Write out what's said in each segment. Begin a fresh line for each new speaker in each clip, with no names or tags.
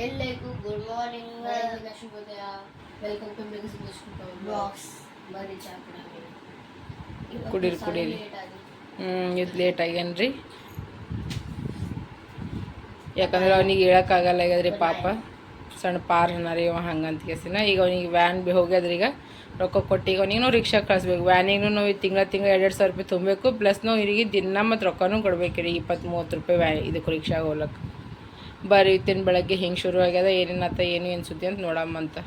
ಎಲ್ಲರಿಗೂ good morning
ಬೆಳಗಿನ ಶುಭೋದಯ. ವೆಲ್ಕಮ್ ಟು ಮಿಕ್ಸ್
ಬ್ಲಾಗ್ಸ್ ಬರೀ ಚಾ ಕುಡಿಯೋದು. ಇವತ್ತು
ಕುಡೀರಿ, ಕುಡೀರಿ. ಹ್ಞೂ ಇದು ಲೇಟ್ ಆಗ್ಯಾನ್ರಿ. ಯಾಕಂದ್ರೆ ಅವನಿಗೆ ಹೇಳೋಕ್ಕಾಗಲ್ಲ ಆಗ್ಯದ್ರಿ ಪಾಪ ಸಣ್ಣ ಪಾರ್ ರೀ ಅವ ಹಂಗಂತ ಕೇಸಿನ. ಈಗ ಅವನಿಗೆ ವ್ಯಾನ್ ಬಿ ಹೋಗ್ಯದ್ರಿ ಈಗ. ರೊಕ್ಕ ಕೊಟ್ಟು ಈಗ ಅವನಿಗೂ ರಿಕ್ಷಾ ಕಳಿಸ್ಬೇಕು. ವ್ಯಾನಿಗೂ ನಾವು ತಿಂಗಳ ತಿಂಗಳ ಎರಡು ಸಾವಿರ ರೂಪಾಯಿ ತುಂಬಬೇಕು. ಪ್ಲಸ್ ನಾವು ಇವರಿಗೆ ದಿನ ಮತ್ತು ರೊಕ್ಕನೂ ಕೊಡ್ಬೇಕು ರೀ ಇಪ್ಪತ್ತು ಮೂವತ್ತು ರೂಪಾಯಿ ವ್ಯಾ ಇದಕ್ಕೆ ರಿಕ್ಷಾಗೆ ಹೋಗ್ಲಕ್ಕೆ. ಬರ್ರಿ ಇತ್ತಿನ ಬೆಳಗ್ಗೆ ಹಿಂಗೆ ಶುರು ಆಗ್ಯದ ಏನೇನತ್ತ ಏನು ಏನು ಸುದ್ದಿ ಅಂತ ನೋಡಮ್ಮ ಅಂತ.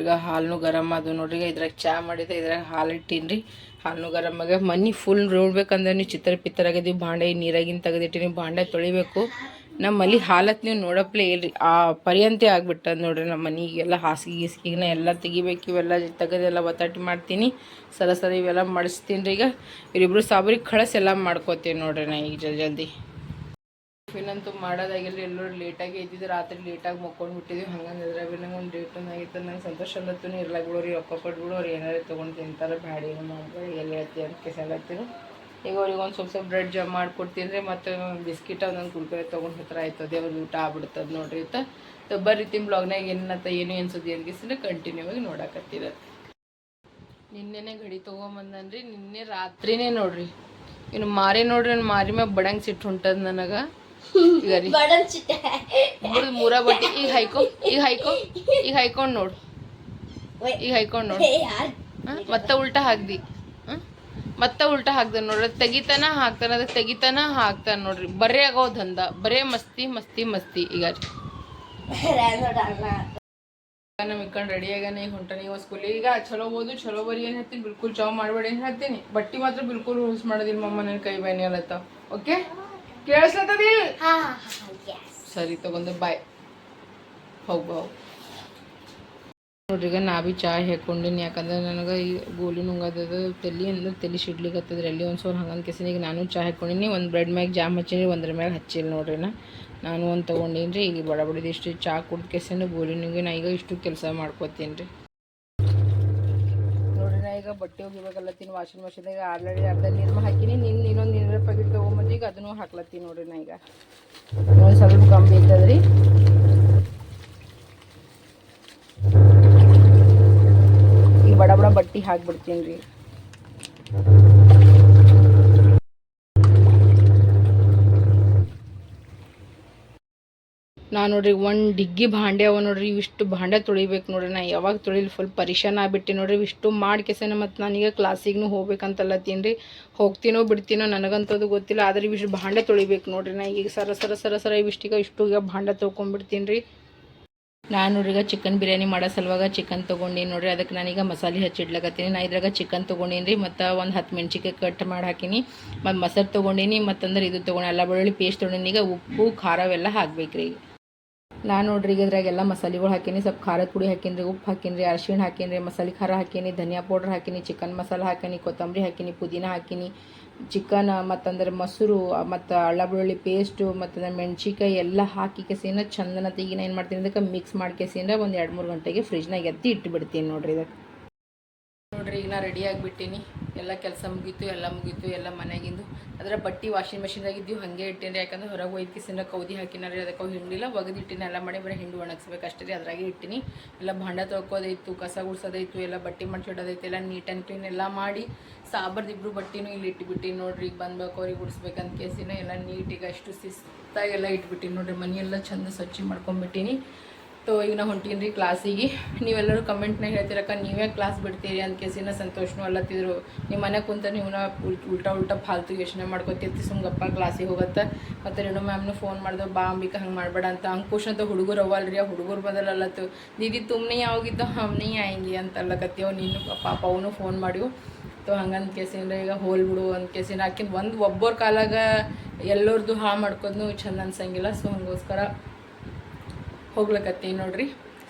ಈಗ ಹಾಲು ಗರಮ್ ಅದು ನೋಡ್ರಿಗ ಇದ್ರಾಗ ಚಾ ಮಾಡಿದೆ, ಇದ್ರಾಗ ಹಾಲು ಇಟ್ಟೀನಿ ಹಾಲು ಗರಮ್ ಆಗ ಮನೆ ಫುಲ್ ನೋಡ್ಬೇಕಂದ್ರೆ ನೀವು ಚಿತ್ರ ಪಿತ್ತರ ಆಗಿದ್ದೀವಿ ಬಾಂಡೆ ನೀರಾಗಿನ ತೆಗೆದಿಟ್ಟಿನಿ, ಬಾಂಡೆ ತೊಳಿಬೇಕು. ನಮ್ಮ ಮನೆ ಹಾಲತ್ ನೀವು ನೋಡಪ್ಲೇ ಇಲ್ರಿ. ಆ ಪರ್ಯಂತೆ ಆಗ್ಬಿಟ್ಟದ ನೋಡ್ರಿ ನಮ್ಮ ಮನೆಗೆಲ್ಲ ಹಾಸಿಗೆ ಗೀಸಿಗೆನ ಎಲ್ಲ ತೆಗಿಬೇಕು. ಇವೆಲ್ಲ ತೆಗೆದೆಲ್ಲ ಒತ್ತಾಟಿ ಮಾಡ್ತೀನಿ. ಸರ ಸರ ಇವೆಲ್ಲ ಮಾಡಿಸ್ತೀನಿ ರೀ ಈಗ. ಇವರಿಬ್ರು ಸಾಬ್ರಿಗೆ ಕಳಸ್ ಎಲ್ಲ ಮಾಡ್ಕೋತೀನಿ ನೋಡ್ರಿ ನಾ ಈಗ ಜಲ್ ಜಲ್ದಿ. ಟಿಫಿನ್ ಅಂತೂ ಮಾಡೋದಾಗಿಲ್ಲ ಎಲ್ಲರೂ ಲೇಟಾಗಿ ಇದ್ದಿದ್ದು ರಾತ್ರಿ ಲೇಟಾಗಿ ಮಕ್ಕೊಂಡು ಬಿಟ್ಟಿದ್ವಿ ಹಂಗಂದ್ರೆ ಬಿ ನಂಗೆ ಒಂದು ಡೇಟ್ ಆಗಿತ್ತು ನಂಗೆ ಸಂತೋಷ ಅಲ್ಲತ್ತೂ ಇರ್ಲಾಗ ಬಿಡೋರಿ ರೊಕ್ಕ ಕೊಟ್ಬಿಡು ಅವ್ರು ಏನಾರು ತೊಗೊಂಡು ತಿಂತಾರೆ, ಬ್ಯಾಡಿ ಮಾಡ್ಬೇಡ, ಎಲ್ಲಿ ಹೇಳ್ತಿ ಅಂತ ಕೆಸಲತ್ತೀನಿ ಈಗ ಅವ್ರಿಗೆ ಒಂದು ಸ್ವಲ್ಪ ಸ್ವಲ್ಪ ಬ್ರೆಡ್ ಜಾಮ್ ಮಾಡ್ಕೊಡ್ತೀನಿ ರೀ, ಮತ್ತು ಬಿಸ್ಕಿಟ್ ಒಂದೊಂದು ಕುರ್ಕುರೆ ತೊಗೊಂಡು ಹತ್ರ ಆಯ್ತದೆ ಅವ್ರಿಗೆ ಊಟ ಆಗ್ಬಿಡ್ತದೆ ನೋಡ್ರಿ ಸೊ ಬರ್ರಿ ತಿನ್ ಬ್ಲಾಗ್ನಾಗ ಏನತ್ತ ಏನು ಏನು ಸುದ್ದಿ ಅನ್ಗಿಸಿದ್ರೆ ಕಂಟಿನ್ಯೂ ಆಗಿ ನೋಡಾಕತ್ತಿದ ನಿನ್ನೆನೆ ಗಡಿ ತೊಗೊಂಬಂದನ್ರಿ ನಿನ್ನೆ ರಾತ್ರಿನೇ ನೋಡ್ರಿ. ಇನ್ನು ಮಾರಿ ನೋಡ್ರಿ ಮಾರಿ ಮ್ಯಾಗ ಬಡಂಗ್ ಸಿಟ್ಟು ಹೊಂಟದ ನನಗೆ. ಈಗ ಮುರಿದ್ ಮೂರ ಬಟ್ಟಿ. ಈಗ ಹೈಕೋ ಈಗ ಹೈಕೋ ಈಗ ಹೈಕೊಂಡ್ ನೋಡು. ಈಗ ಹೈಕೊಂಡ್ ನೋಡು? ಮತ್ತೆ ಉಲ್ಟಾ ಹಾಕ್ದಿ? ಮತ್ತೆ ಉಲ್ಟಾ ಹಾಕ್ತಾನೆ ನೋಡ್ರಿ. ಅದ್ ತೆಗಿತಾನ ಹಾಕ್ತಾನ ಅದಕ್ಕೆ ತೆಗಿತಾನ ಹಾಕ್ತಾನ ನೋಡ್ರಿ. ಬರೇ ಆಗೋ ದಂದ ಬರೇ ಮಸ್ತಿ ಮಸ್ತಿ ಮಸ್ತಿ. ಈಗ ನಮ್ಮ ಇಕ್ಕಂಡು ರೆಡಿ ಆಗ್ಯಾನ. ಈಗ ಹೊಂಟಾನ. ಈಗ ಸ್ಕೂಲಿಗೆ ಈಗ ಚಲೋ ಓದು ಚಲೋ ಬರಿ ಏನು ಹೇಳ್ತೀನಿ. ಬಿಲ್ಕುಲ್ ಚಾವ್ ಮಾಡಬೇಡಿ ಏನು ಹೇಳ್ತೀನಿ. ಬಟ್ಟಿ ಮಾತ್ರ ಬಿಲ್ಕುಲ್ ಯೂಸ್ ಮಾಡೋದಿಲ್ಲ ಮಮ್ಮ ನನ್ನ ಕೈ ಬೈನಿ ಅಲ್ಲತ್ತ ಓಕೆ
ಹಾ ಎಸ್
ಸರಿ ತಗೊಂಡು ಬಾಯ್ ಹೋಗ್. ನೋಡ್ರಿ ಈಗ ನಾ ಭೀ ಚಾ ಹಾಕೊಂಡಿನಿ ಯಾಕಂದ್ರೆ ನನಗೆ ಈ ಗೋಲಿ ನುಂಗದ ತಲೆ ಅಂದ್ರೆ ತಲೆ ಸಿಡ್ಲಿಕತ್ತದ್ರಿ. ಅಲ್ಲಿ ಒಂದು ಸೋನ್ ಹಂಗಂದು ಕೆಸಿನ ಈಗ ನಾನು ಚಾ ಹಾಕೊಂಡಿನಿ ಒಂದು ಬ್ರೆಡ್ ಮ್ಯಾಗ ಜಾಮ್ ಹಚ್ಚಿನಿ ಒಂದ್ರ ಮ್ಯಾಗ ಹಚ್ಚಿಲ್ಲ ನೋಡ್ರಿ ನಾ. ನಾನು ಒಂದು ತೊಗೊಂಡೀನಿ ರೀ ಈಗ ಬಡ ಬಡದು ಇಷ್ಟು ಚಾ ಕುಡ್ದು ಕೆಸಿನ ಗೋಲಿ ನುಂಗಿ ನಾ ಈಗ ಇಷ್ಟು ಕೆಲಸ ಮಾಡ್ಕೋತೀನಿ ರೀ. ನೋಡ್ರಿ ನಾ ಈಗ ಬಟ್ಟೆ ಒಗಿಬೇಕಲ್ಲತ್ತೀನಿ ವಾಷಿಂಗ್ ಮಷಿನ್ದಾಗ ಆಲ್ರೆಡಿ ಅರ್ಧ ನೀರು ಹಾಕಿನಿ ನಿನ್ನ ಇನ್ನೊಂದು ನೀರ ಪ್ಯಾಕೆಟ್ ಈಗ ಅದನ್ನು ಹಾಕ್ಲತ್ತೀನಿ ನೋಡ್ರಿ ನಾ ಈಗ. ಒಂದು ಸ್ವಲ್ಪ ಕಮ್ಮಿ ಇದ್ದದ್ರಿ. ಈಗ ಬಡ ಬಡ ಬಟ್ಟಿ ಹಾಕ್ಬಿಡ್ತೀನಿ ರೀ. ನಾ ನೋಡ್ರಿ ಒಂದು ಡಿಗ್ಗಿ ಭಾಂಡೆ ಅವ ನೋಡ್ರಿ, ಇವಿಷ್ಟು ಭಾಂಡೆ ತೊಳಿಬೇಕು ನೋಡ್ರಿ, ನಾ ಯಾವಾಗ ತೊಳಿಲಿ ಫುಲ್ ಪರಿಶಾನ ಆಗ್ಬಿಟ್ಟು ನೋಡ್ರಿ, ಇವಿಷ್ಟು ಮಾಡಿ ಕೆಸನ ಮತ್ತು ನಾನೀಗ ಕ್ಲಾಸಿಗೂ ಹೋಗ್ಬೇಕಂತಲ್ಲತ್ತೀನಿ ರೀ. ಹೋಗ್ತೀನೋ ಬಿಡ್ತೀನೋ ನನಗಂತದ್ದು ಗೊತ್ತಿಲ್ಲ, ಆದ್ರೆ ಇವಿಷ್ಟು ಭಾಂಡೆ ತೊಳಿಬೇಕು ನೋಡ್ರಿ ನಾ ಈಗ ಸರ ಸರ ಸರ ಸರ ಇವಿಷ್ಟೀಗ ಇಷ್ಟು ಈಗ ಭಾಂಡೆ ತೊಗೊಂಬಿಡ್ತೀನಿ ರೀ. ನಾನು ನೋಡ್ರಿಗ ಈಗ ಚಿಕನ್ ಬಿರಿಯಾನಿ ಮಾಡೋ ಸಲುವಾಗ ಚಿಕನ್ ತೊಗೊಂಡೀನಿ ನೋಡ್ರಿ ಅದಕ್ಕೆ ನಾನೀಗ ಮಸಾಲೆ ಹಚ್ಚಿಡ್ಲಕತ್ತೀನಿ. ನಾ ಇದ್ರಾಗ ಚಿಕನ್ ತೊಗೊಂಡೀನಿ ರೀ, ಮತ್ತು ಒಂದು ಹತ್ತು ಮೆಣ್ಸಿಕಾಯಿ ಕಟ್ ಮಾಡಿ ಹಾಕೀನಿ. ಮತ್ತು ಮೊಸರು ತೊಗೊಂಡೀನಿ, ಮತ್ತಂದ್ರೆ ಇದು ತೊಗೊಂಡು ಎಲ್ಲ ಬೆಳ್ಳುಳ್ಳಿ ಪೇಸ್ಟ್ ತೊಗೊಂಡೀನಿ. ಈಗ ಉಪ್ಪು, ಖಾರವೆಲ್ಲ ಹಾಕ್ಬೇಕು ರೀ ನಾನು ನೋಡ್ರಿ ಈಗ ಇದ್ರಾಗೆಲ್ಲ ಮಸಾಲೆಗಳು ಹಾಕೀನಿ, ಸ್ವಲ್ಪ ಖಾರದ ಪುಡಿ ಹಾಕೀನಿ ರೀ, ಉಪ್ಪು ಹಾಕೀನಿ ರೀ, ಅರ್ಶಿಣ ಹಾಕೀನಿ ರೀ, ಮಸಾಲೆ ಖಾರ ಹಾಕೀನಿ, ಧನಿಯಾ ಪೌಡ್ರ್ ಹಾಕೀನಿ ಚಿಕನ್ ಮಸಾಲ ಹಾಕೀನಿ, ಕೊತ್ತಂಬರಿ ಹಾಕೀನಿ, ಪುದೀನ ಹಾಕೀನಿ ಚಿಕನ್ ಮತ್ತಂದ್ರೆ ಮೊಸರು, ಮತ್ತು ಅಳ್ಳ ಬೆಳ್ಳುಳ್ಳಿ ಪೇಸ್ಟು ಮತ್ತು ಮೆಣಸಿಕಾಯಿ ಎಲ್ಲ ಹಾಕಿ ಕೆಸಿನ ಚಂದನ ತೆಗಿನ ಏನು ಮಾಡ್ತೀನಿ ಅದಕ್ಕೆ ಮಿಕ್ಸ್ ಮಾಡಿ ಕೆಸಿನ ಒಂದು ಎರಡು ಮೂರು ಗಂಟೆಗೆ ಫ್ರಿಜ್ನಾಗ ಎತ್ತಿ ಇಟ್ಟುಬಿಡ್ತೀನಿ ನೋಡ್ರಿ ಇದಕ್ಕೆ. ನೋಡ್ರಿ ಈಗ ನಾ ರೆಡಿ ಆಗಿಬಿಟ್ಟೀನಿ. ಎಲ್ಲ ಕೆಲಸ ಮುಗೀತು, ಎಲ್ಲ ಮುಗೀತು, ಎಲ್ಲ ಮನೆಗಿಂದು. ಅದರ ಬಟ್ಟೆ ವಾಷಿಂಗ್ ಮೆಷಿನ್ದಾಗ ಇದ್ದೀವಿ, ಹಾಗೆ ಇಟ್ಟೀನಿ ಯಾಕಂದ್ರೆ ಹೊರಗೆ ಒಯ್ದು ಕಿಸಿನ ಕೌದಿ ಹಾಕಿನಾರಿ, ಅದಕ್ಕೆ ಅವು ಹಿಂಡಿಲ್ಲ. ಒಗೆದಿಟ್ಟಿನಿ, ಎಲ್ಲ ಮಾಡಿ ಬರೀ ಹಿಂಡು ಒಣಗಿಸ್ಬೇಕು ಅಷ್ಟೇ ರೀ, ಅದ್ರಾಗೆ ಇಟ್ಟಿನಿ. ಎಲ್ಲ ಭಾಂಡ ತೊಳ್ಕೋದೈತು, ಕಸ ಗುಡ್ಸೋದೈತು, ಎಲ್ಲ ಬಟ್ಟೆ ಮಡ್ಚಿಡೋದೈತು ಎಲ್ಲ ನೀಟ್ ಆ್ಯಂಡ್ ಕ್ಲೀನ್ ಎಲ್ಲ ಮಾಡಿ ಸಾಬರ್ದು ಇಬ್ಬರು ಬಟ್ಟೆನೂ ಇಲ್ಲಿ ಇಟ್ಬಿಟ್ಟಿನಿ ನೋಡ್ರಿ. ಈಗ ಬಂದ್ಬೇಕು ಅವ್ರಿಗೆ ಗುಡಿಸ್ಬೇಕಂತ ಕೇಸಿನ ಎಲ್ಲ ನೀಟಿಗೆ ಅಷ್ಟು ಶಿಸ್ತಾಗೆಲ್ಲ ಇಟ್ಬಿಟ್ಟಿನಿ ನೋಡ್ರಿ. ಮನೆಯೆಲ್ಲ ಚಂದ ಸ್ವಚ್ಛ ಮಾಡ್ಕೊಂಬಿಟ್ಟಿನಿ. ತೋ ಈಗ ನಾ ಹೊಂಟೀನಿ ರೀ ಕ್ಲಾಸಿಗೆ ನೀವೆಲ್ಲರೂ ಕಮೆಂಟ್ನಾಗ ಹೇಳ್ತೀರಕ್ಕ, ನೀವೇ ಕ್ಲಾಸ್ ಬಿಡ್ತೀರಿ ಅಂತ ಕೇಸಿನ ಸಂತೋಷನೂ ಅಲ್ಲತ್ತಿದ್ರು. ನಿಮ್ಮ ಮನೆ ಕುಂತ ನೀವು ಉಲ್ಟಾ ಉಲ್ಟಾ ಫಾಲ್ತು ಯೋಚನೆ ಮಾಡ್ಕೊತಿರ್ತಿ, ಸುಮ್ಗಪ್ಪ ಕ್ಲಾಸಿಗೆ ಹೋಗತ್ತೆ. ಮತ್ತು ರೇಣು ಮ್ಯಾಮ್ನು ಫೋನ್ ಮಾಡಿದ್ರು ಬಾ ಅಂಬಿಕಾ, ಹಂಗೆ ಮಾಡಬೇಡ ಅಂತ. ಅಂಕುಶ್ ಅಂತ ಹುಡುಗರು ಅವಲ್ರಿ ಆ ಹುಡುಗರು ಬದಲಲ್ಲತ್ತು ದೀದಿ, ತುಮ್ನೇ ಯಾವಾಗಿದ್ದು ಅವನೇ ಆಯಂಗಿ ಅಂತ ಅಲ್ಲಕತ್ತೀವ ನೀನು ಪಾಪ ಅವನು ಫೋನ್ ಮಾಡಿವು ತೋ ಹಂಗಂತ ಕೇಸಿನ ಈಗ ಹೋಲ್ ಬಿಡು ಅಂತ ಕೇಸಿನ ಆಕಿನ ಒಂದು ಒಬ್ಬರ ಕಾಲಾಗ ಎಲ್ಲರದ್ದು ಹಾ ಮಾಡ್ಕೋದ್ನು ಚಂದ ಅನ್ಸಂಗಿಲ್ಲ. ಸೊ ಹಂಗೋಸ್ಕರ ಹೋಗ್ಲಕತ್ತೀನಿ ನೋಡ್ರಿ.